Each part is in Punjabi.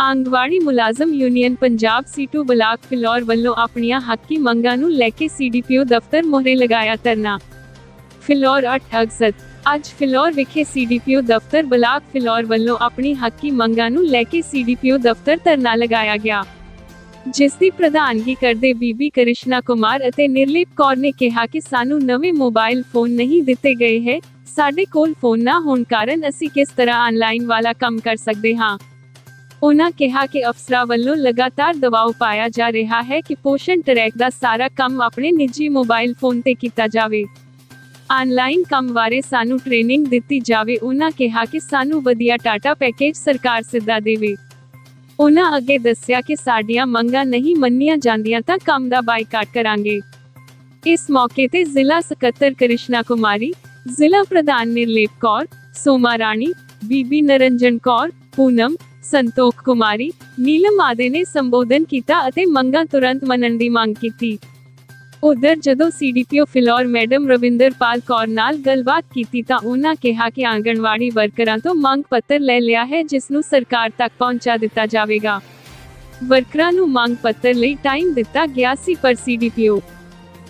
ਆਂਗਵਾੜੀ ਮੁਲਾਜ਼ਮ union Punjab CITU block Phillaur ਵੱਲੋਂ ਆਪਣੀਆਂ ਹੱਕੀ ਮੰਗਾਂ ਨੂੰ ਲੈ ਕੇ ਸੀਡੀਪੀਓ ਦਫ਼ਤਰ ਮੋਹਰੇ ਲਗਾਇਆ ਧਰਨਾ ਫਿਲੌਰ 8 ਅਗਸਤ ਅੱਜ ਫਿਲੌਰ ਵਿਖੇ ਸੀਡੀਪੀਓ ਦਫ਼ਤਰ ਬਲਾਕ ਫਿਲੌਰ ਵੱਲੋਂ ਆਪਣੀ ਹੱਕੀ ਮੰਗਾਂ ਨੂੰ ਲੈ ਕੇ ਸੀਡੀਪੀਓ ਦਫ਼ਤਰ ਧਰਨਾ ਲਗਾਇਆ ਗਿਆ ਜਿਸ ਦੀ ਪ੍ਰਧਾਨਗੀ ਕਰਦੇ ਬੀਬੀ ਕ੍ਰਿਸ਼ਨਾ ਕੁਮਾਰ ਅਤੇ ਨਿਰਲੀਪ ਕੌਰ ਨੇ ਕਿਹਾ ਕਿ ਸਾਨੂੰ ਨਵੇਂ ਮੋਬਾਈਲ ਫੋਨ ਨਹੀਂ ਦਿੱਤੇ ਗਏ ਹੈ ਸਾਡੇ ਕੋਲ ਫੋਨ ਨਾ ਹੋਣ ਕਾਰਨ ਅਸੀਂ ਕਿਸ ਤਰ੍ਹਾਂ ਆਨਲਾਈਨ ਵਾਲਾ ਕੰਮ ਕਰ ਸਕਦੇ ਹਾਂ ਉਹਨਾਂ ਕਿਹਾ ਕਿ ਅਫਸਰਾਂ ਵੱਲੋਂ ਲਗਾਤਾਰ ਦਬਾਅ ਪਾਇਆ ਜਾ ਰਿਹਾ ਹੈ ਕਿ ਪੋਸ਼ਣ ਟਰੈਕ ਦਾ ਸਾਰਾ ਕੰਮ ਆਪਣੇ ਨਿੱਜੀ ਮੋਬਾਈਲ ਫੋਨ ਤੇ ਕੀਤਾ ਜਾਵੇ। ਆਨਲਾਈਨ ਕੰਮ ਬਾਰੇ ਸਾਨੂੰ ਟ੍ਰੇਨਿੰਗ ਦਿੱਤੀ ਜਾਵੇ ਉਹਨਾਂ ਕਿਹਾ ਕਿ ਸਾਨੂੰ ਵਧੀਆ ਟਾਟਾ ਪੈਕੇਜ ਸਰਕਾਰ ਸਿੱਧਾ ਦੇਵੇ। ਉਹਨਾਂ ਅੱਗੇ ਦੱਸਿਆ ਕਿ ਸਾਡੀਆਂ ਮੰਗਾਂ ਨਹੀਂ ਮੰਨੀਆਂ ਜਾਂਦੀਆਂ ਤਾਂ ਕੰਮ ਦਾ ਬਾਈਕਾਟ ਕਰਾਂਗੇ। ਇਸ ਮੌਕੇ ਤੇ ਜ਼ਿਲ੍ਹਾ ਸਕੱਤਰ ਕ੍ਰਿਸ਼ਨਾ ਕੁਮਾਰੀ, ਜ਼ਿਲ੍ਹਾ ਪ੍ਰਧਾਨ ਨਿਰਲੇਪ ਕੌਰ, ਸੋਮਾ ਰਾਣੀ, ਬੀਬੀ ਨਰਨਜਨ ਕੌਰ ਪੂਨਮ, ਸੰਤੋਖ ਕੁਮਾਰੀ, ਨੀਲਮ ਆਦਿ ਨੇ ਸੰਬੋਧਨ ਕੀਤਾ ਅਤੇ ਮੰਗਾਂ ਤੁਰੰਤ ਮੰਨਣ ਦੀ ਮੰਗ ਕੀਤੀ। ਉਧਰ ਜਦੋਂ ਸੀਡੀਪੀਓ ਫਿਲੌਰ ਮੈਡਮ ਰਵਿੰਦਰਪਾਲ ਕੌਰ ਨਾਲ ਗੱਲਬਾਤ ਕੀਤੀ ਤਾਂ ਉਹਨਾਂ ਕਿਹਾ ਕਿ ਆਂਗਣਵਾੜੀ ਵਰਕਰਾਂ ਤੋਂ ਮੰਗ ਪੱਤਰ ਲੈ ਲਿਆ ਹੈ ਜਿਸ ਨੂੰ ਸਰਕਾਰ ਤੱਕ ਪਹੁੰਚਾ ਦਿੱਤਾ ਜਾਵੇਗਾ। ਵਰਕਰਾਂ ਨੂੰ ਮੰਗ ਪੱਤਰ ਲਈ ਟਾਈਮ ਦਿੱਤਾ ਗਿਆ ਸੀ ਪਰ ਸੀਡੀਪੀਓ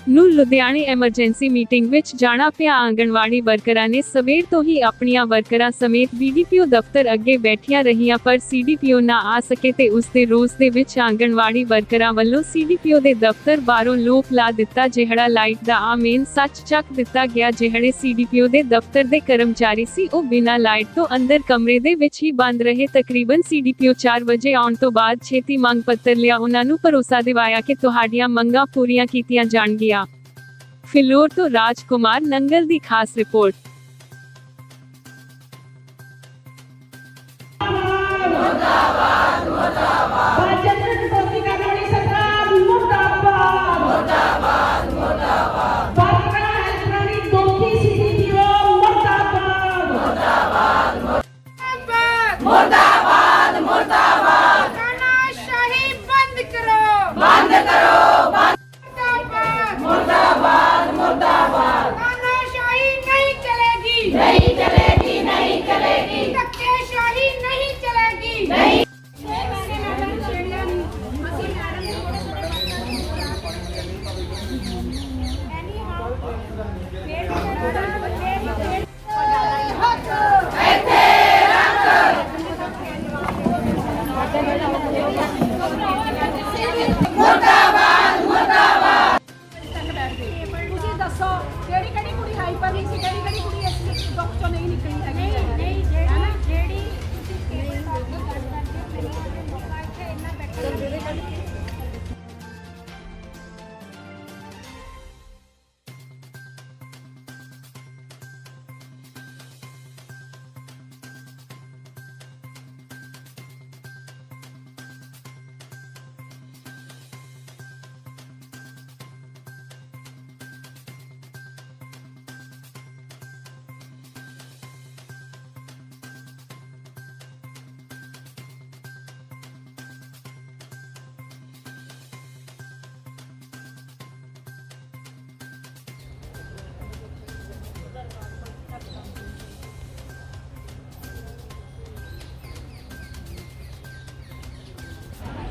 ਨੂੰ ਲੁਧਿਆਣੇ ਐਮਰਜੈਂਸੀ ਮੀਟਿੰਗ ਵਿੱਚ ਜਾਣਾ ਪਿਆ। ਆਂਗਣਵਾੜੀ ਵਰਕਰਾਂ ਨੇ ਸਵੇਰ ਤੋਂ ਹੀ ਆਪਣੀਆਂ ਵਰਕਰਾਂ ਸਮੇਤ ਬੀਡੀਪੀਓ ਦਫ਼ਤਰ ਅੱਗੇ ਬੈਠੀਆਂ ਰਹੀਆਂ, ਪਰ ਸੀਡੀਪੀਓ ਨਾ ਆ ਸਕੇ ਤੇ ਉਸ ਦੇ ਰੋਸ ਦੇ ਵਿੱਚ ਆਂਗਣਵਾੜੀ ਵਰਕਰਾਂ ਵੱਲੋਂ ਸੀਡੀਪੀਓ ਦੇ ਦਫ਼ਤਰ ਬਾਹਰੋਂ ਲੋਕ ਲਾ ਦਿੱਤਾ ਜਿਹੜਾ ਲਾਈਟ ਦਾ ਆ ਮੇਨ ਸੱਚ ਚੱਕ ਦਿੱਤਾ ਗਿਆ, ਜਿਹੜੇ ਸੀਡੀਪੀਓ ਦੇ ਦਫ਼ਤਰ ਦੇ ਕਰਮਚਾਰੀ ਸੀ। ਉਹ ਬਿਨਾਂ ਲਾਈਟ ਤੋਂ ਅੰਦਰ ਕਮਰੇ ਦੇ ਵਿੱਚ ਹੀ ਬੰਦ ਰਹੇ। ਤਕਰੀਬਨ ਸੀਡੀਪੀਓ 4 ਵਜੇ ਆਉਣ ਤੋਂ ਬਾਅਦ ਛੇਤੀ ਮੰਗ ਪੱਤਰ ਲਿਆ। ਉਹਨਾਂ ਨੂੰ ਭਰੋਸਾ ਦਿਵਾਇਆ ਕਿ ਤੁਹਾਡੀਆਂ ਮੰਗਾਂ ਪੂਰੀਆਂ ਕੀਤੀਆਂ ਜਾਣਗੀਆਂ। ਫਿਲੌਰ ਤੋਂ ਰਾਜਕੁਮਾਰ ਨੰਗਲ ਦੀ ਖਾਸ ਰਿਪੋਰਟ। ਭਾਜਪਾ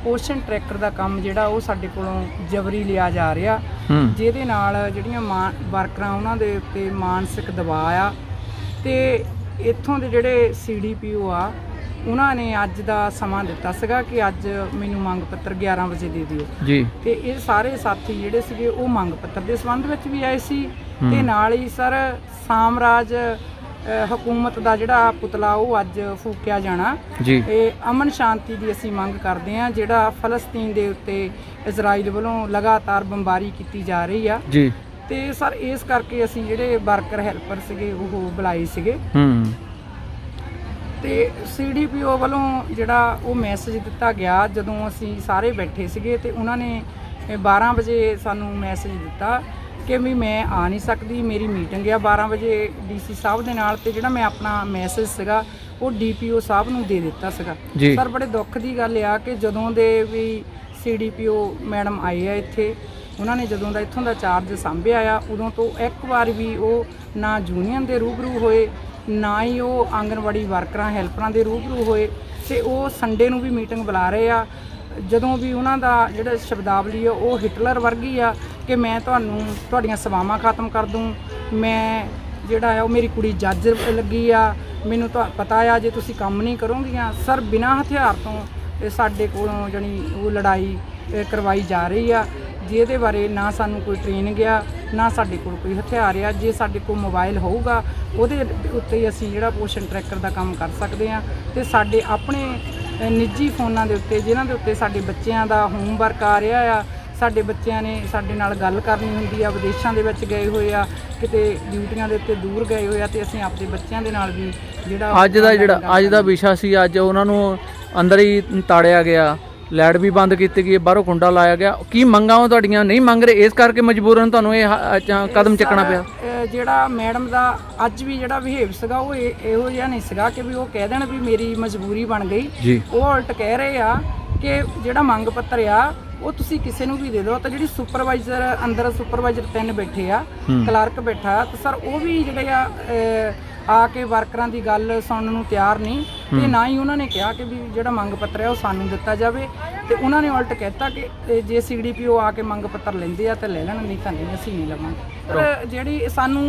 ਪੋਸ਼ਨ ਟਰੈਕਰ ਦਾ ਕੰਮ ਜਿਹੜਾ ਉਹ ਸਾਡੇ ਕੋਲੋਂ ਜਬਰੀ ਲਿਆ ਜਾ ਰਿਹਾ। ਜਿਹਦੇ ਨਾਲ ਜਿਹੜੀਆਂ ਵਰਕਰਾਂ ਉਹਨਾਂ ਦੇ ਉੱਤੇ ਮਾਨਸਿਕ ਦਬਾਅ ਆ ਤੇ ਇੱਥੋਂ ਦੇ ਜਿਹੜੇ ਸੀਡੀਪੀਓ ਆ ਉਹਨਾਂ ਨੇ ਅੱਜ ਦਾ ਸਮਾਂ ਦਿੱਤਾ ਸੀਗਾ ਕਿ ਅੱਜ ਮੈਨੂੰ ਮੰਗ ਪੱਤਰ 11 ਵਜੇ ਦੇ ਦਿਓ। ਜੀ। ਤੇ ਇਹ ਸਾਰੇ ਸਾਥੀ ਜਿਹੜੇ ਸੀਗੇ ਉਹ ਮੰਗ ਪੱਤਰ ਦੇ ਸੰਬੰਧ ਵਿੱਚ ਵੀ ਆਏ ਸੀ। ਤੇ ਨਾਲ ਹੀ ਸਰ ਸਾਮਰਾਜ ਹਕੂਮਤ ਦਾ ਜਿਹੜਾ ਪੁਤਲਾ ਉਹ ਅੱਜ ਫੂਕਿਆ ਜਾਣਾ। ਜੀ। ਇਹ ਅਮਨ ਸ਼ਾਂਤੀ ਦੀ ਅਸੀਂ ਮੰਗ ਕਰਦੇ ਹਾਂ ਜਿਹੜਾ ਫਲਸਤੀਨ ਦੇ ਉੱਤੇ ਇਜ਼ਰਾਈਲ ਵੱਲੋਂ ਲਗਾਤਾਰ ਬੰਬਾਰੀ ਕੀਤੀ ਜਾ ਰਹੀ ਆ। ਜੀ। ਤੇ ਸਰ ਇਸ ਕਰਕੇ ਅਸੀਂ ਜਿਹੜੇ ਵਰਕਰ ਹੈਲਪਰ ਸੀਗੇ ਉਹ ਬੁਲਾਏ ਸੀਗੇ। ਹੂੰ। ਤੇ ਸੀਡੀਪੀਓ ਵੱਲੋਂ ਜਿਹੜਾ ਉਹ ਮੈਸੇਜ ਦਿੱਤਾ ਗਿਆ ਜਦੋਂ ਅਸੀਂ ਸਾਰੇ ਬੈਠੇ ਸੀਗੇ ਤੇ ਉਹਨਾਂ ਨੇ ਇਹ 12 ਵਜੇ ਸਾਨੂੰ ਮੈਸੇਜ ਦਿੱਤਾ। ਕਿ ਵੀ ਮੈਂ ਆ ਨਹੀਂ ਸਕਦੀ ਮੇਰੀ ਮੀਟਿੰਗ ਆ 12 ਵਜੇ ਡੀਸੀ ਸਾਹਿਬ ਦੇ ਨਾਲ ਤੇ ਜਿਹੜਾ ਮੈਂ ਆਪਣਾ ਮੈਸੇਜ ਸੀਗਾ ਉਹ ਡੀਪੀਓ ਸਾਹਿਬ ਨੂੰ ਦੇ ਦਿੱਤਾ ਸੀਗਾ। ਸਰ ਬੜੇ ਦੁੱਖ ਦੀ ਗੱਲ ਆ ਕਿ ਜਦੋਂ ਦੇ ਵੀ ਸੀਡੀਪੀਓ ਮੈਡਮ ਆਏ ਆ ਇੱਥੇ ਉਹਨਾਂ ਨੇ ਜਦੋਂ ਦਾ ਇੱਥੋਂ ਦਾ ਚਾਰਜ ਸੰਭਿਆ ਆ ਉਦੋਂ ਤੋਂ ਇੱਕ ਵਾਰ ਵੀ ਉਹ ਨਾ ਯੂਨੀਅਨ ਦੇ ਰੂਬਰੂ ਹੋਏ ਨਾ ਹੀ ਉਹ ਆਂਗਨਵਾੜੀ ਵਰਕਰਾਂ ਹੈਲਪਰਾਂ ਦੇ ਰੂਬਰੂ ਹੋਏ ਤੇ ਉਹ ਸੰਡੇ ਨੂੰ ਵੀ ਮੀਟਿੰਗ ਬੁਲਾ ਰਹੇ ਆ ਜਦੋਂ ਵੀ ਉਹਨਾਂ ਦਾ ਜਿਹੜਾ ਸ਼ਬਦਾਵਲੀ ਆ ਉਹ ਹਿਟਲਰ ਵਰਗੀ ਆ ਕਿ ਮੈਂ ਤੁਹਾਨੂੰ ਤੁਹਾਡੀਆਂ ਸੇਵਾਵਾਂ ਖਤਮ ਕਰ ਦੂੰ। ਮੈਂ ਜਿਹੜਾ ਆ, ਉਹ ਮੇਰੀ ਕੁੜੀ ਜੱਜ ਲੱਗੀ ਆ। ਮੈਨੂੰ ਤਾਂ ਪਤਾ ਆ ਜੇ ਤੁਸੀਂ ਕੰਮ ਨਹੀਂ ਕਰੋਗੀਆਂ। ਸਰ, ਬਿਨਾਂ ਹਥਿਆਰ ਤੋਂ ਸਾਡੇ ਕੋਲੋਂ ਜਣੀ ਉਹ ਲੜਾਈ ਕਰਵਾਈ ਜਾ ਰਹੀ ਆ। ਜਿਹਦੇ ਬਾਰੇ ਨਾ ਸਾਨੂੰ ਕੋਈ ਟ੍ਰੇਨ ਗਿਆ ਨਾ ਸਾਡੇ ਕੋਲ ਕੋਈ ਹਥਿਆਰ ਆ। ਜੇ ਸਾਡੇ ਕੋਲ ਮੋਬਾਈਲ ਹੋਊਗਾ, ਉਹਦੇ ਉੱਤੇ ਅਸੀਂ ਜਿਹੜਾ ਪੋਸ਼ਨ ਟਰੈਕਰ ਦਾ ਕੰਮ ਕਰ ਸਕਦੇ ਆ। ਤੇ ਸਾਡੇ ਆਪਣੇ ਨਿੱਜੀ ਫੋਨਾਂ ਦੇ ਉੱਤੇ, ਜਿਨ੍ਹਾਂ ਦੇ ਉੱਤੇ ਸਾਡੇ ਬੱਚਿਆਂ ਦਾ ਹੋਮਵਰਕ ਆ ਰਿਹਾ ਆ ਸਾਡੇ ਬੱਚਿਆਂ ਨੇ ਸਾਡੇ ਨਾਲ ਗੱਲ ਕਰਨੀ ਹੁੰਦੀ ਆ ਵਿਦੇਸ਼ਾਂ ਦੇ ਵਿੱਚ ਗਏ ਹੋਏ ਆ ਕਿਤੇ ਡਿਊਟੀਆਂ ਦੇ ਉੱਤੇ ਦੂਰ ਗਏ ਹੋਏ ਆ ਤੇ ਅਸੀਂ ਆਪਣੇ ਬੱਚਿਆਂ ਦੇ ਨਾਲ ਵੀ ਜਿਹੜਾ ਅੱਜ ਦਾ ਜਿਹੜਾ ਅੱਜ ਦਾ ਵਿਸ਼ਾ ਸੀ ਅੱਜ ਉਹਨਾਂ ਨੂੰ ਅੰਦਰ ਹੀ ਤਾੜਿਆ ਗਿਆ ਲਾਈਟ ਵੀ ਬੰਦ ਕੀਤੀ ਗਈ ਬਾਹਰੋਂ ਕੁੰਡਾ ਲਾਇਆ ਗਿਆ। ਕੀ ਮੰਗਾਂ ਉਹ ਤੁਹਾਡੀਆਂ? ਨਹੀਂ ਮੰਗ ਰਹੇ ਇਸ ਕਰਕੇ ਮਜਬੂਰਨ ਤੁਹਾਨੂੰ ਇਹ ਕਦਮ ਚੱਕਣਾ ਪਿਆ। ਜਿਹੜਾ ਮੈਡਮ ਦਾ ਅੱਜ ਵੀ ਜਿਹੜਾ ਬਿਹੇਵ ਸੀਗਾ ਉਹ ਇਹ- ਜਿਹਾ ਨਹੀਂ ਸੀਗਾ ਕਿ ਵੀ ਉਹ ਕਹਿ ਦੇਣ ਵੀ ਮੇਰੀ ਮਜਬੂਰੀ ਬਣ ਗਈ। ਉਹ ਉਲਟ ਕਹਿ ਰਹੇ ਆ ਕਿ ਜਿਹੜਾ ਮੰਗ ਪੱਤਰ ਆ ਉਹ ਤੁਸੀਂ ਕਿਸੇ ਨੂੰ ਵੀ ਦੇ ਦਿਓ। ਤਾਂ ਜਿਹੜੀ ਸੁਪਰਵਾਈਜ਼ਰ ਅੰਦਰ ਸੁਪਰਵਾਈਜ਼ਰ ਤਿੰਨ ਬੈਠੇ ਆ ਕਲਰਕ ਬੈਠਾ ਤਾਂ ਸਰ ਉਹ ਵੀ ਜਿਹੜੇ ਆ ਆ ਕੇ ਵਰਕਰਾਂ ਦੀ ਗੱਲ ਸੁਣਨ ਨੂੰ ਤਿਆਰ ਨਹੀਂ। ਤੇ ਨਾ ਹੀ ਉਹਨਾਂ ਨੇ ਕਿਹਾ ਕਿ ਵੀ ਜਿਹੜਾ ਮੰਗ ਪੱਤਰ ਹੈ ਉਹ ਸਾਨੂੰ ਦਿੱਤਾ ਜਾਵੇ। ਤੇ ਉਹਨਾਂ ਨੇ ਉਲਟ ਕਹਿਤਾ ਕਿ ਜੇ ਸੀਡੀਪੀਓ ਆ ਕੇ ਮੰਗ ਪੱਤਰ ਲੈਂਦੇ ਆ ਤਾਂ ਲੈ ਲੈਣ ਨਹੀਂ ਤਾਂ ਨਹੀਂ ਅਸੀਂ ਨਹੀਂ ਲਵਾਂਗੇ। ਪਰ ਜਿਹੜੀ ਸਾਨੂੰ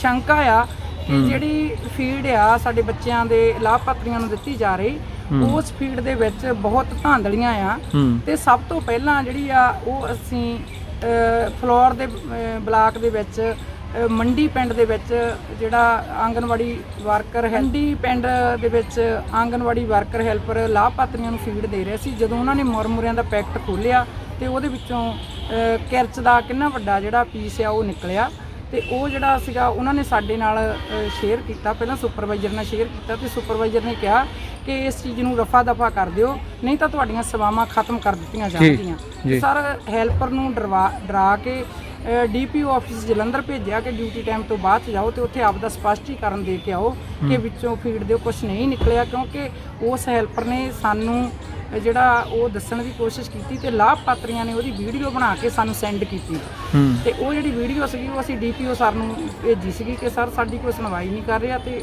ਸ਼ੰਕਾ ਆ ਕਿ ਜਿਹੜੀ ਫੀਡ ਆ ਸਾਡੇ ਬੱਚਿਆਂ ਦੇ ਲਾਭਪਾਤਰੀਆਂ ਨੂੰ ਦਿੱਤੀ ਜਾ ਰਹੀ ਉਸ ਫੀਡ ਦੇ ਵਿੱਚ ਬਹੁਤ ਧਾਂਦਲੀਆਂ ਆ। ਤੇ ਸਭ ਤੋਂ ਪਹਿਲਾਂ ਜਿਹੜੀ ਆ ਉਹ ਅਸੀਂ ਫਲੋਰ ਦੇ ਬਲਾਕ ਦੇ ਵਿੱਚ ਮੰਡੀ ਪਿੰਡ ਦੇ ਵਿੱਚ ਜਿਹੜਾ ਆਂਗਨਵਾੜੀ ਵਰਕਰ ਹੈ ਮੰਡੀ ਪਿੰਡ ਦੇ ਵਿੱਚ ਆਂਗਨਵਾੜੀ ਵਰਕਰ ਹੈਲਪਰ ਲਾਭਪਾਤਰੀਆਂ ਨੂੰ ਫੀਡ ਦੇ ਰਹੇ ਸੀ। ਜਦੋਂ ਉਹਨਾਂ ਨੇ ਮੁਰਮੁਰਿਆਂ ਦਾ ਪੈਕਟ ਖੋਲ੍ਹਿਆ ਤੇ ਉਹਦੇ ਵਿੱਚੋਂ ਕਿਰਚ ਦਾ ਕਿੰਨਾ ਵੱਡਾ ਜਿਹੜਾ ਪੀਸ ਆ ਉਹ ਨਿਕਲਿਆ। ਤੇ ਉਹ ਜਿਹੜਾ ਸੀਗਾ ਉਹਨਾਂ ਨੇ ਸਾਡੇ ਨਾਲ ਸ਼ੇਅਰ ਕੀਤਾ। ਪਹਿਲਾਂ ਸੁਪਰਵਾਈਜ਼ਰ ਨਾਲ ਸ਼ੇਅਰ ਕੀਤਾ ਤੇ ਸੁਪਰਵਾਈਜ਼ਰ ਨੇ ਕਿਹਾ ਕਿ ਇਸ ਚੀਜ਼ ਨੂੰ ਰਫਾ ਦਫਾ ਕਰ ਦਿਓ ਨਹੀਂ ਤਾਂ ਤੁਹਾਡੀਆਂ ਸੇਵਾਵਾਂ ਖਤਮ ਕਰ ਦਿੱਤੀਆਂ ਜਾਣਗੀਆਂ। ਸਰ ਹੈਲਪਰ ਨੂੰ ਡਰਵਾ ਡਰਾ ਕੇ ਡੀਪੀਓ ਆਫਿਸ ਜਲੰਧਰ ਭੇਜਿਆ ਕਿ ਡਿਊਟੀ ਟਾਈਮ ਤੋਂ ਬਾਅਦ ਜਾਓ ਤੇ ਉੱਥੇ ਆਪ ਦਾ ਸਪਸ਼ਟੀਕਰਨ ਦੇ ਕੇ ਆਓ ਕਿ ਵਿੱਚੋਂ ਫੀਡ ਦਿਓ ਕੁਝ ਨਹੀਂ ਨਿਕਲਿਆ ਕਿਉਂਕਿ ਉਸ ਹੈਲਪਰ ਨੇ ਸਾਨੂੰ ਜਿਹੜਾ ਉਹ ਦੱਸਣ ਦੀ ਕੋਸ਼ਿਸ਼ ਕੀਤੀ ਤੇ ਲਾਭਪਾਤਰੀਆਂ ਨੇ ਉਹਦੀ ਵੀਡੀਓ ਬਣਾ ਕੇ ਸਾਨੂੰ ਸੈਂਡ ਕੀਤੀ। ਤੇ ਉਹ ਜਿਹੜੀ ਵੀਡੀਓ ਸੀਗੀ ਉਹ ਅਸੀਂ ਡੀਪੀਓ ਸਰ ਨੂੰ ਭੇਜੀ ਸੀਗੀ ਕਿ ਸਰ ਸਾਡੀ ਕੋਈ ਸੁਣਵਾਈ ਨਹੀਂ ਕਰ ਰਿਹਾ ਤੇ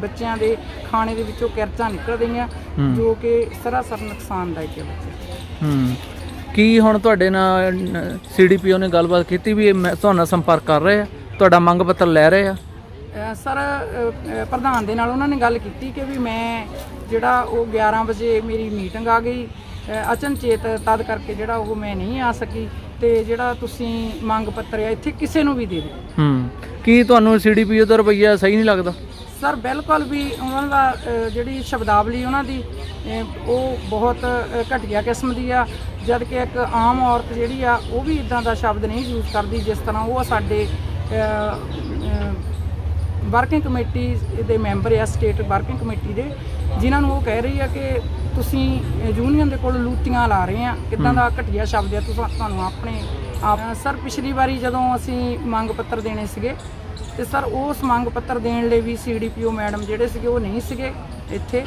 ਬੱਚਿਆਂ ਦੇ ਖਾਣੇ ਦੇ ਵਿੱਚੋਂ ਕਿਰਚਾਂ ਨਿਕਲ ਰਹੀਆਂ ਜੋ ਕਿ ਸਰਾਸਰ ਨੁਕਸਾਨਦਾਇਕ ਹੈ ਬੱਚੇ। ਹੂੰ। ਕੀ ਹੁਣ ਤੁਹਾਡੇ ਨਾਲ ਸੀਡੀਪੀਓ ਨੇ ਗੱਲਬਾਤ ਕੀਤੀ ਵੀ ਇਹ ਨਾਲ ਸੰਪਰਕ ਕਰ ਰਹੇ ਆ ਤੁਹਾਡਾ ਮੰਗ ਪੱਤਰ ਲੈ ਰਹੇ ਆ? ਸਰ ਪ੍ਰਧਾਨ ਦੇ ਨਾਲ ਉਹਨਾਂ ਨੇ ਗੱਲ ਕੀਤੀ ਕਿ ਵੀ ਮੈਂ ਜਿਹੜਾ ਉਹ 11 ਵਜੇ ਮੇਰੀ ਮੀਟਿੰਗ ਆ ਗਈ ਅਚਨਚੇਤ ਤਦ ਕਰਕੇ ਜਿਹੜਾ ਉਹ ਮੈਂ ਨਹੀਂ ਆ ਸਕੀ ਤੇ ਜਿਹੜਾ ਤੁਸੀਂ ਮੰਗ ਪੱਤਰ ਆ ਇੱਥੇ ਕਿਸੇ ਨੂੰ ਵੀ ਦੇ ਦਿਓ। ਹੂੰ ਕੀ ਤੁਹਾਨੂੰ ਸੀਡੀਪੀਓ ਦਾ ਰਵੱਈਆ ਸਹੀ ਨਹੀਂ ਲੱਗਦਾ? ਸਰ ਬਿਲਕੁਲ ਵੀ ਉਹਨਾਂ ਦਾ ਜਿਹੜੀ ਸ਼ਬਦਾਵਲੀ ਉਹਨਾਂ ਦੀ ਉਹ ਬਹੁਤ ਘਟੀਆ ਕਿਸਮ ਦੀ ਆ ਜਦ ਕਿ ਇੱਕ ਆਮ ਔਰਤ ਜਿਹੜੀ ਆ ਉਹ ਵੀ ਇਦਾਂ ਦਾ ਸ਼ਬਦ ਨਹੀਂ ਯੂਜ਼ ਕਰਦੀ ਜਿਸ ਤਰ੍ਹਾਂ ਉਹ ਸਾਡੇ ਵਰਕਿੰਗ ਕਮੇਟੀ ਦੇ ਮੈਂਬਰ ਆ ਸਟੇਟ ਵਰਕਿੰਗ ਕਮੇਟੀ ਦੇ ਜਿਨ੍ਹਾਂ ਨੂੰ ਉਹ ਕਹਿ ਰਹੀ ਆ ਕਿ ਤੁਸੀਂ ਯੂਨੀਅਨ ਦੇ ਕੋਲ ਲੂਤੀਆਂ ਲਾ ਰਹੇ ਆ ਕਿਦਾਂ ਦਾ ਘਟੀਆ ਸ਼ਬਦ ਆ ਤੁਸੀਂ ਤੁਹਾਨੂੰ ਆਪਣੇ ਆਪ ਸਰ ਪਿਛਲੀ ਵਾਰੀ ਜਦੋਂ ਅਸੀਂ ਮੰਗ ਪੱਤਰ ਦੇਣੇ ਸੀਗੇ ਤੇ ਸਰ ਉਸ ਮੰਗ ਪੱਤਰ ਦੇਣ ਲਈ ਵੀ ਸੀਡੀਪੀਓ ਮੈਡਮ ਜਿਹੜੇ ਸੀਗੇ ਉਹ ਨਹੀਂ ਸੀਗੇ ਇੱਥੇ।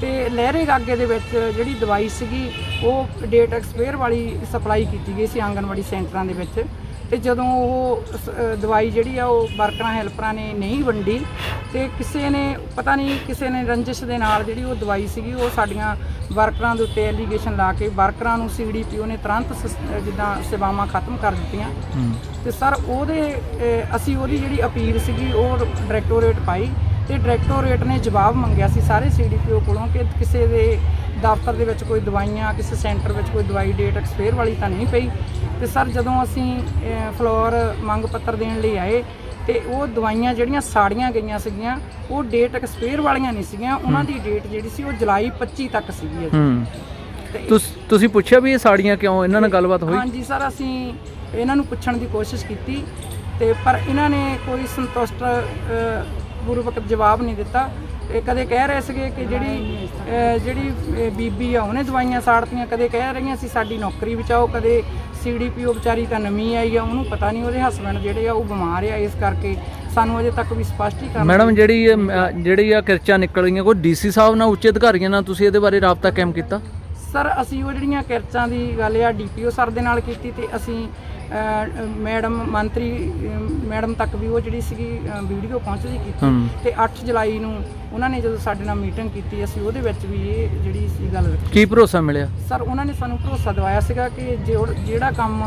ਤੇ ਲਹਿਰੇ ਗਾਗੇ ਦੇ ਵਿੱਚ ਜਿਹੜੀ ਦਵਾਈ ਸੀਗੀ ਉਹ ਡੇਟ ਐਕਸਪਾਇਰ ਵਾਲੀ ਸਪਲਾਈ ਕੀਤੀ ਗਈ ਸੀ ਆਂਗਨਵਾੜੀ ਸੈਂਟਰਾਂ ਦੇ ਵਿੱਚ। ਤੇ ਜਦੋਂ ਉਹ ਸ- ਦਵਾਈ ਜਿਹੜੀ ਆ ਉਹ ਵਰਕਰਾਂ ਹੈਲਪਰਾਂ ਨੇ ਨਹੀਂ ਵੰਡੀ ਤੇ ਕਿਸੇ ਨੇ ਪਤਾ ਨਹੀਂ ਕਿਸੇ ਨੇ ਰੰਜਿਸ਼ ਦੇ ਨਾਲ ਜਿਹੜੀ ਉਹ ਦਵਾਈ ਸੀਗੀ ਉਹ ਸਾਡੀਆਂ ਵਰਕਰਾਂ ਦੇ ਉੱਤੇ ਐਲੀਗੇਸ਼ਨ ਲਾ ਕੇ ਵਰਕਰਾਂ ਨੂੰ ਸੀਡੀਪੀਓ ਨੇ ਤੁਰੰਤ ਸਸ- ਜਿੱਦਾਂ ਸੇਵਾਵਾਂ ਖਤਮ ਕਰ ਦਿੱਤੀਆਂ। ਤੇ ਸਰ ਉਹਦੇ ਅਹ, ਅਸੀਂ ਉਹਦੀ ਜਿਹੜੀ ਅਪੀਲ ਸੀਗੀ ਉਹ ਡਾਇਰੈਕਟੋਰੇਟ ਪਾਈ ਤੇ ਡਾਇਰੈਕਟੋਰੇਟ ਨੇ ਜਵਾਬ ਮੰਗਿਆ ਸੀ ਸਾਰੇ ਸੀਡੀਪੀਓ ਕੋਲੋਂ ਕਿ ਕਿਸੇ ਦੇ ਦਫ਼ਤਰ ਦੇ ਵਿੱਚ ਕੋਈ ਦਵਾਈਆਂ ਕਿਸੇ ਸੈਂਟਰ ਵਿੱਚ ਕੋਈ ਦਵਾਈ ਡੇਟ ਐਕਸਪਾਇਰ ਵਾਲੀ ਤਾਂ ਨਹੀਂ ਪਈ। ਤੇ ਸਰ ਜਦੋਂ ਅਸੀਂ ਫਲੋਰ ਮੰਗ ਪੱਤਰ ਦੇਣ ਲਈ ਆਏ ਤੇ ਉਹ ਦਵਾਈਆਂ ਜਿਹੜੀਆਂ ਸਾੜੀਆਂ ਗਈਆਂ ਸੀਗੀਆਂ ਉਹ ਡੇਟ ਐਕਸਪਾਇਰ ਵਾਲੀਆਂ ਨਹੀਂ ਸੀਗੀਆਂ। ਉਹਨਾਂ ਦੀ ਡੇਟ ਜਿਹੜੀ ਸੀ ਉਹ ਜੁਲਾਈ 25 ਤੱਕ ਸੀਗੀ ਤੇ ਤੁਸ- ਪੁੱਛਿਆ ਵੀ ਇਹ ਸਾੜੀਆਂ ਕਿਉਂ? ਇਹਨਾਂ ਨਾਲ ਗੱਲਬਾਤ ਹੋਈ? ਹਾਂਜੀ ਸਰ ਅਸੀਂ ਇਹਨਾਂ ਨੂੰ ਪੁੱਛਣ ਦੀ ਕੋਸ਼ਿਸ਼ ਕੀਤੀ। ਤੇ ਪਰ ਇਹਨਾਂ ਨੇ ਕੋਈ ਸੰਤੁਸ਼ਟ ਪੂਰਵਕ ਜਵਾਬ ਨਹੀਂ ਦਿੱਤਾ। ਇਹ ਕਦੇ ਕਹਿ ਰਹੇ ਸੀਗੇ ਕਿ ਜਿਹੜੀ ਜਿਹੜੀ ਬੀਬੀ ਆ ਉਹਨੇ ਦਵਾਈਆਂ ਸਾੜਤੀਆਂ। ਕਦੇ ਕਹਿ ਰਹੀਆਂ ਸੀ ਸਾਡੀ ਨੌਕਰੀ ਬਚਾਓ। ਕਦੇ ਸੀਡੀਪੀਓ ਵਿਚਾਰੀ ਤਾਂ ਨਵੀਂ ਆਈ ਆ ਉਹਨੂੰ ਪਤਾ ਨਹੀਂ ਉਹਦੇ ਹਸਬੰਡ ਜਿਹੜੇ ਆ ਉਹ ਬਿਮਾਰ ਆ ਇਸ ਕਰਕੇ। ਸਾਨੂੰ ਅਜੇ ਤੱਕ ਵੀ ਸਪਸ਼ਟੀਕਰਨ ਮੈਡਮ ਜਿਹੜੀ ਇਹ, ਅ, ਜਿਹੜੀ ਆ ਕਿਰਚਾਂ ਨਿਕਲ ਰਹੀਆਂ ਕੋਈ ਡੀਸੀ ਸਾਹਿਬ ਨਾਲ ਉੱਚ ਅਧਿਕਾਰੀਆਂ ਨਾਲ ਤੁਸੀਂ ਇਹਦੇ ਬਾਰੇ ਰਾਬਤਾ ਕਾਇਮ ਕੀਤਾ? ਸਰ ਅਸੀਂ ਉਹ ਜਿਹੜੀਆਂ ਕਿਰਚਾਂ ਦੀ ਗੱਲ ਆ ਡੀਪੀਓ ਸਰ ਦੇ ਨਾਲ ਕੀਤੀ ਤੇ ਅਸੀਂ ਮੈਡਮ ਮੰਤਰੀ ਮੈਡਮ ਤੱਕ ਵੀ ਉਹ ਜਿਹੜੀ ਸੀਗੀ ਵੀਡੀਓ ਪਹੁੰਚਦੀ ਕੀਤੀ। ਤੇ 8 ਜੁਲਾਈ ਨੂੰ ਉਹਨਾਂ ਨੇ ਜਦੋਂ ਸਾਡੇ ਨਾਲ ਮੀਟਿੰਗ ਕੀਤੀ ਅਸੀਂ ਉਹਦੇ ਵਿੱਚ ਵੀ ਇਹ ਜਿਹੜੀ ਸੀ ਗੱਲ ਰੱਖੀ। ਕੀ ਭਰੋਸਾ ਮਿਲਿਆ? ਸਰ ਉਹਨਾਂ ਨੇ ਸਾਨੂੰ ਭਰੋਸਾ ਦਿਵਾਇਆ ਸੀਗਾ ਕਿ ਜਿਹੜਾ ਕੰਮ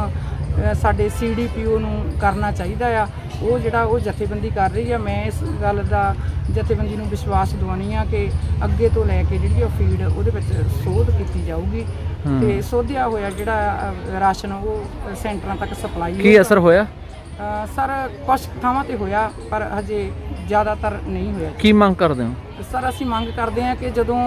ਸਾਡੇ ਸੀਡੀਪੀਓ ਨੂੰ ਕਰਨਾ ਚਾਹੀਦਾ ਆ। ਉਹ ਜਿਹੜਾ ਉਹ ਜਥੇਬੰਦੀ ਕਰ ਰਹੀ ਆ। ਮੈਂ ਇਸ ਗੱਲ ਦਾ ਜਥੇਬੰਦੀ ਨੂੰ ਵਿਸ਼ਵਾਸ ਦਿਵਾਉਣੀ ਆ ਕਿ ਅੱਗੇ ਤੋਂ ਲੈ ਕੇ ਜਿਹੜੀ ਉਹ ਫੀਡ ਉਹਦੇ ਵਿੱਚ ਸੋਧ ਕੀਤੀ ਜਾਊਗੀ। ਤੇ ਸੋਧਿਆ ਹੋਇਆ ਜਿਹੜਾ ਰਾਸ਼ਨ ਉਹ ਸੈਂਟਰਾਂ ਤੱਕ ਸਪਲਾਈ ਕੀ ਅਸਰ ਹੋਇਆ? ਸਰ ਕੁਝ ਥਾਵਾਂ ਤੇ ਹੋਇਆ ਪਰ ਹਜੇ ਜ਼ਿਆਦਾਤਰ ਨਹੀਂ ਹੋਇਆ ਕੀ ਮੰਗ ਕਰਦੇ ਹੋ? ਸਰ ਅਸੀਂ ਮੰਗ ਕਰਦੇ ਹਾਂ ਕਿ ਜਦੋਂ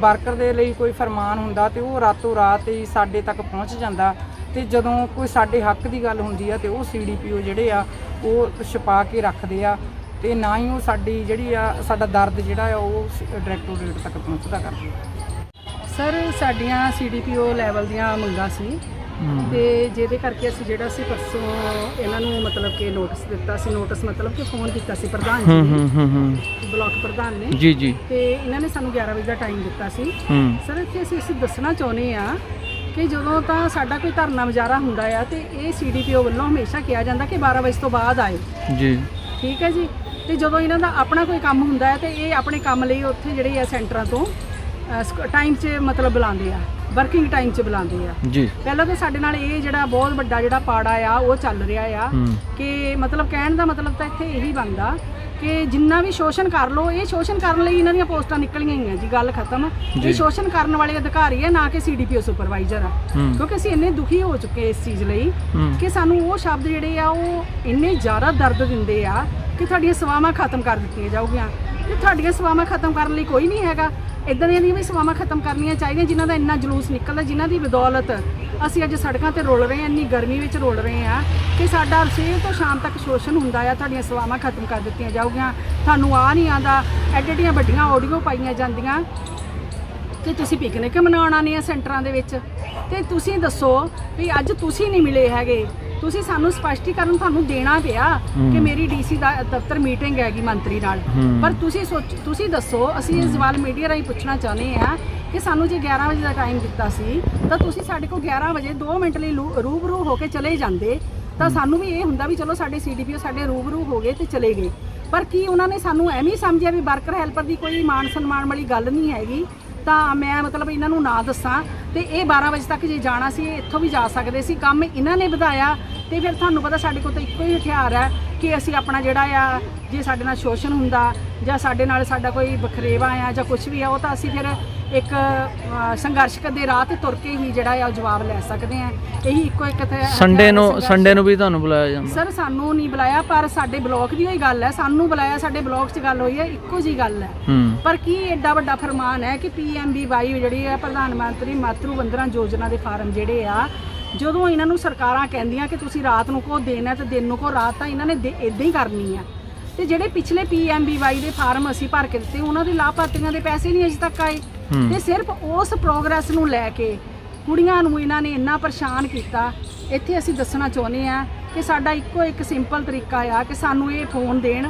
ਵਰਕਰ ਦੇ ਲਈ ਕੋਈ ਫਰਮਾਨ ਹੁੰਦਾ ਤੇ ਉਹ ਰਾਤੋਂ ਰਾਤ ਹੀ ਸਾਡੇ ਤੱਕ ਪਹੁੰਚ ਜਾਂਦਾ। ਤੇ ਜਦੋਂ ਕੋਈ ਸਾਡੇ ਹੱਕ ਦੀ ਗੱਲ ਹੁੰਦੀ ਆ ਤੇ ਉਹ ਸੀਡੀਪੀਓ ਜਿਹੜੇ ਆ ਉਹ ਛੁਪਾ ਕੇ ਰੱਖਦੇ ਆ ਤੇ ਨਾ ਹੀ ਉਹ ਸਾਡੀ ਜਿਹੜੀ ਆ ਸਾਡਾ ਦਰਦ ਜਿਹੜਾ ਆ ਉਹ ਡਾਇਰੈਕਟੋਰੇਟ ਤੱਕ ਪਹੁੰਚਦਾ ਕਰਦੇ ਸਰ ਸਾਡੀਆਂ ਸੀਡੀਪੀਓ ਲੈਵਲ ਦੀਆਂ ਮੰਗਾਂ ਸੀ। ਤੇ ਜਿਹਦੇ ਕਰਕੇ ਅਸੀਂ ਜਿਹੜਾ ਸੀ ਪਰਸੋਂ ਇਹਨਾਂ ਨੂੰ ਮਤਲਬ ਕਿ ਨੋਟਿਸ ਦਿੱਤਾ ਸੀ ਨੋਟਿਸ ਮਤਲਬ ਕਿ ਫੋਨ ਕੀਤਾ ਸੀ ਪ੍ਰਧਾਨ ਜੀ ਹੂੰ ਹੂੰ ਹੂੰ ਨੇ ਬਲਾਕ ਪ੍ਰਧਾਨ ਨੇ। ਜੀ ਜੀ। ਤੇ ਇਹਨਾਂ ਨੇ ਸਾਨੂੰ 11 ਵਜੇ ਦਾ ਟਾਈਮ ਦਿੱਤਾ ਸੀ। ਹੂੰ। ਸਰ ਇੱਥੇ ਅਸੀਂ ਅਸੀਂ ਦੱਸਣਾ ਚਾਹੁੰਦੇ ਆ ਕਿ ਜਦੋਂ ਤਾਂ ਸਾਡਾ ਕੋਈ ਧਰਨਾ ਮੁਜ਼ਾਹਰਾ ਹੁੰਦਾ ਆ ਤੇ ਇਹ ਸੀਡੀਪੀਓ ਵੱਲੋਂ ਹਮੇਸ਼ਾ ਕਿਹਾ ਜਾਂਦਾ ਕਿ 12 ਵਜੇ ਤੋਂ ਬਾਅਦ ਆਏ ਜੀ। ਠੀਕ ਹੈ ਜੀ? ਤੇ ਜਦੋਂ ਇਹਨਾਂ ਦਾ ਆਪਣਾ ਕੋਈ ਕੰਮ ਹੁੰਦਾ ਹੈ ਤੇ ਇਹ ਆਪਣੇ ਕੰਮ ਲਈ ਉੱਥੇ ਜਿਹੜੇ ਆ ਸੈਂਟਰਾਂ ਤੋਂ ਟਾਈਮ 'ਚ ਮਤਲਬ ਬੁਲਾਉਂਦੇ ਆ ਵਰਕਿੰਗ ਟਾਈਮ 'ਚ ਬੁਲਾਉਂਦੇ ਆ। ਜੀ। ਪਹਿਲਾਂ ਤਾਂ ਸਾਡੇ ਨਾਲ ਇਹ ਜਿਹੜਾ ਬਹੁਤ ਵੱਡਾ ਜਿਹੜਾ ਪਾੜਾ ਆ ਉਹ ਚੱਲ ਰਿਹਾ ਆ ਕਿ ਮਤਲਬ ਕਹਿਣ ਦਾ ਮਤਲਬ ਤਾਂ ਇੱਥੇ ਇਹੀ ਬਣਦਾ ਕਿ ਜਿੰਨਾ ਵੀ ਸ਼ੋਸ਼ਣ ਕਰ ਲੋ ਇਹ ਸ਼ੋਸ਼ਣ ਕਰਨ ਲਈ ਇਹਨਾਂ ਦੀਆਂ ਪੋਸਟਾਂ ਨਿਕਲੀਆਂ ਹੀ ਆ ਜੀ ਗੱਲ ਖਤਮ। ਇਹ ਸ਼ੋਸ਼ਣ ਕਰਨ ਵਾਲੇ ਅਧਿਕਾਰੀ ਹੈ ਨਾ ਕਿ ਸੀਡੀਪੀਓ ਸੁਪਰਵਾਈਜ਼ਰ ਆ। ਕਿਉਂਕਿ ਅਸੀਂ ਇੰਨੇ ਦੁਖੀ ਹੋ ਚੁੱਕੇ ਇਸ ਚੀਜ਼ ਲਈ ਕਿ ਸਾਨੂੰ ਉਹ ਸ਼ਬਦ ਜਿਹੜੇ ਆ ਉਹ ਇੰਨੇ ਜ਼ਿਆਦਾ ਦਰਦ ਦਿੰਦੇ ਆ ਕਿ ਤੁਹਾਡੀਆਂ ਸੇਵਾਵਾਂ ਖਤਮ ਕਰ ਦਿੱਤੀਆਂ ਜਾਊਗੀਆਂ। ਤੇ ਤੁਹਾਡੀਆਂ ਸੇਵਾਵਾਂ ਖਤਮ ਕਰਨ ਲਈ ਕੋਈ ਨਹੀਂ ਹੈਗਾ। ਇਦਾਂ ਦੀਆਂ ਵੀ ਸੇਵਾਵਾਂ ਖਤਮ ਕਰਨੀਆਂ ਚਾਹੀਦੀਆਂ ਜਿਨ੍ਹਾਂ ਦਾ ਇੰਨਾ ਜਲੂਸ ਨਿਕਲਦਾ, ਜਿਨ੍ਹਾਂ ਦੀ ਬਦੌਲਤ ਅਸੀਂ ਅੱਜ ਸੜਕਾਂ ਤੇ ਰੋਲ ਰਹੇ ਹਾਂ, ਇੰਨੀ ਗਰਮੀ ਵਿੱਚ ਰੋਲ ਰਹੇ ਹਾਂ ਕਿ ਸਾਡਾ ਸਵੇਰ ਤੋਂ ਸ਼ਾਮ ਤੱਕ ਸ਼ੋਸ਼ਣ ਹੁੰਦਾ ਆ, ਤੁਹਾਡੀਆਂ ਸੇਵਾਵਾਂ ਖਤਮ ਕਰ ਦਿੱਤੀਆਂ ਜਾਊਗੀਆਂ। ਤੁਹਾਨੂੰ ਆ ਨਹੀਂ ਆਂਦਾ ਐਡੀਆਂ ਵੱਡੀਆਂ ਆਡੀਓ ਪਾਈਆਂ ਜਾਂਦੀਆਂ ਕਿ ਤੁਸੀਂ ਪਿਕਨਿਕ ਮਨਾਉਣ ਆਉਂਦੇ ਆ ਸੈਂਟਰਾਂ ਦੇ ਵਿੱਚ। ਤੇ ਤੁਸੀਂ ਦੱਸੋ ਵੀ ਅੱਜ ਤੁਸੀਂ ਨਹੀਂ ਮਿਲੇ ਹੈਗੇ। ਤੁਸੀਂ ਸਾਨੂੰ ਸਪਸ਼ਟੀਕਰਨ ਤੁਹਾਨੂੰ ਦੇਣਾ ਪਿਆ ਕਿ ਮੇਰੀ ਡੀਸੀ ਦਾ ਦਫ਼ਤਰ ਮੀਟਿੰਗ ਹੈਗੀ ਮੰਤਰੀ ਨਾਲ। ਪਰ ਤੁਸੀਂ ਸੋਚ ਤੁਸੀਂ ਦੱਸੋ ਅਸੀਂ ਇਸ ਸਵਾਲ ਮੀਡੀਆ ਰਾਹੀਂ ਪੁੱਛਣਾ ਚਾਹੁੰਦੇ ਆ ਕਿ ਸਾਨੂੰ ਜੇ 11 ਵਜੇ ਦਾ ਟਾਈਮ ਦਿੱਤਾ ਸੀ ਤਾਂ ਤੁਸੀਂ ਸਾਡੇ ਕੋਲ 11 ਵਜੇ 2 ਮਿੰਟ ਲਈ ਰੂਬਰੂ ਹੋ ਕੇ ਚਲੇ ਜਾਂਦੇ ਤਾਂ ਸਾਨੂੰ ਵੀ ਇਹ ਹੁੰਦਾ ਵੀ ਚਲੋ ਸਾਡੇ ਸੀਡੀਪੀਓ ਸਾਡੇ ਰੂਬਰੂ ਹੋ ਗਏ ਤੇ ਚਲੇ ਗਏ। ਪਰ ਕੀ ਉਹਨਾਂ ਨੇ ਸਾਨੂੰ ਐਵੇਂ ਸਮਝਿਆ ਵੀ ਵਰਕਰ ਹੈਲਪਰ ਦੀ ਕੋਈ ਮਾਣ ਸਨਮਾਨ ਵਾਲੀ ਗੱਲ ਨਹੀਂ ਹੈਗੀ? ਤਾਂ ਮੈਂ ਮਤਲਬ ਇਹਨਾਂ ਨੂੰ ਨਾ ਦੱਸਾਂ ਤੇ ਇਹ 12 ਵਜੇ ਤੱਕ ਜੇ ਜਾਣਾ ਸੀ, ਇਹ ਇੱਥੋਂ ਵੀ ਜਾ ਸਕਦੇ ਸੀ। ਕੰਮ ਇਹਨਾਂ ਨੇ ਵਧਾਇਆ ਤੇ ਫਿਰ ਤੁਹਾਨੂੰ ਪਤਾ ਸਾਡੇ ਕੋਲ ਤਾਂ ਇੱਕੋ ਹੀ ਹਥਿਆਰ ਹੈ ਕਿ ਅਸੀਂ ਆਪਣਾ ਜਿਹੜਾ ਆ, ਜੇ ਸਾਡੇ ਨਾਲ ਸ਼ੋਸ਼ਣ ਹੁੰਦਾ ਜਾਂ ਸਾਡੇ ਨਾਲ ਸਾਡਾ ਕੋਈ ਬਖਰੇਵਾ ਆ ਜਾਂ ਕੁਝ ਵੀ ਆ, ਉਹ ਤਾਂ ਅਸੀਂ ਫਿਰ ਇੱਕ ਅ, ਸੰਘਰਸ਼ ਦੇ ਰਾਹ ਤੇ ਤੁਰ ਕੇ ਹੀ ਜਿਹੜਾ ਆ ਜਵਾਬ ਲੈ ਸਕਦੇ ਆ। ਇਹੀ ਇੱਕੋ ਇੱਕ ਸੰਡੇ ਨੂੰ। ਸੰਡੇ ਨੂੰ ਵੀ ਤੁਹਾਨੂੰ ਬੁਲਾਇਆ ਜਾਂਦਾ। ਸਰ ਸਾਨੂੰ ਨਹੀਂ ਬੁਲਾਇਆ ਪਰ ਸਾਡੇ ਬਲਾਕ ਦੀ ਹੋਈ ਗੱਲ ਹੈ। ਸਾਨੂੰ ਬੁਲਾਇਆ ਸਾਡੇ ਬਲਾਕ 'ਚ ਗੱਲ ਹੋਈ ਹੈ ਇੱਕੋ ਜੀ ਗੱਲ ਹੈ। ਪਰ ਕੀ ਐਡਾ ਵੱਡਾ ਫਰਮਾਨ ਹੈ ਕਿ ਪੀਐਮਬੀਵਾਈ ਜਿਹੜੀ ਹੈ ਪ੍ਰਧਾਨ ਮੰਤਰੀ ਮਾਤਰੂ ਵੰਦਨਾ ਯੋਜਨਾ ਦੇ ਫਾਰਮ ਜਿਹੜੇ ਆ ਜਦੋਂ ਇਹਨਾਂ ਨੂੰ ਸਰਕਾਰਾਂ ਕਹਿੰਦੀਆਂ ਕਿ ਤੁਸੀਂ ਰਾਤ ਨੂੰ ਕੋ ਦੇਣਾ ਤੇ ਦਿਨ ਨੂੰ ਕੋ ਰਾਤ ਤਾਂ ਇਹਨਾਂ ਨੇ ਇਦਾਂ ਹੀ ਕਰਨੀ ਆ ਤੇ ਜਿਹੜੇ ਪਿਛਲੇ ਪੀਐਮਬੀਵਾਈ ਦੇ ਫਾਰਮ ਅਸੀਂ ਭਰ ਕੇ ਦਿੱਤੇ ਉਹਨਾਂ ਦੇ ਲਾਭਪਾਤਰੀਆਂ ਦੇ ਪੈਸੇ ਨਹੀਂ ਅਜੇ ਤੱਕ ਆਏ। ਤੇ ਸਿਰਫ ਉਸ ਪ੍ਰੋਗਰੈਸ ਨੂੰ ਲੈ ਕੇ ਕੁੜੀਆਂ ਨੂੰ ਇਹਨਾਂ ਨੇ ਇੰਨਾ ਪਰੇਸ਼ਾਨ ਕੀਤਾ ਇੱਥੇ ਅਸੀਂ ਦੱਸਣਾ ਚਾਹੁੰਦੇ ਆ ਕਿ ਸਾਡਾ ਇੱਕੋ ਇੱਕ ਸਿੰਪਲ ਤਰੀਕਾ ਆ ਕਿ ਸਾਨੂੰ ਇਹ ਫੋਨ ਦੇਣ।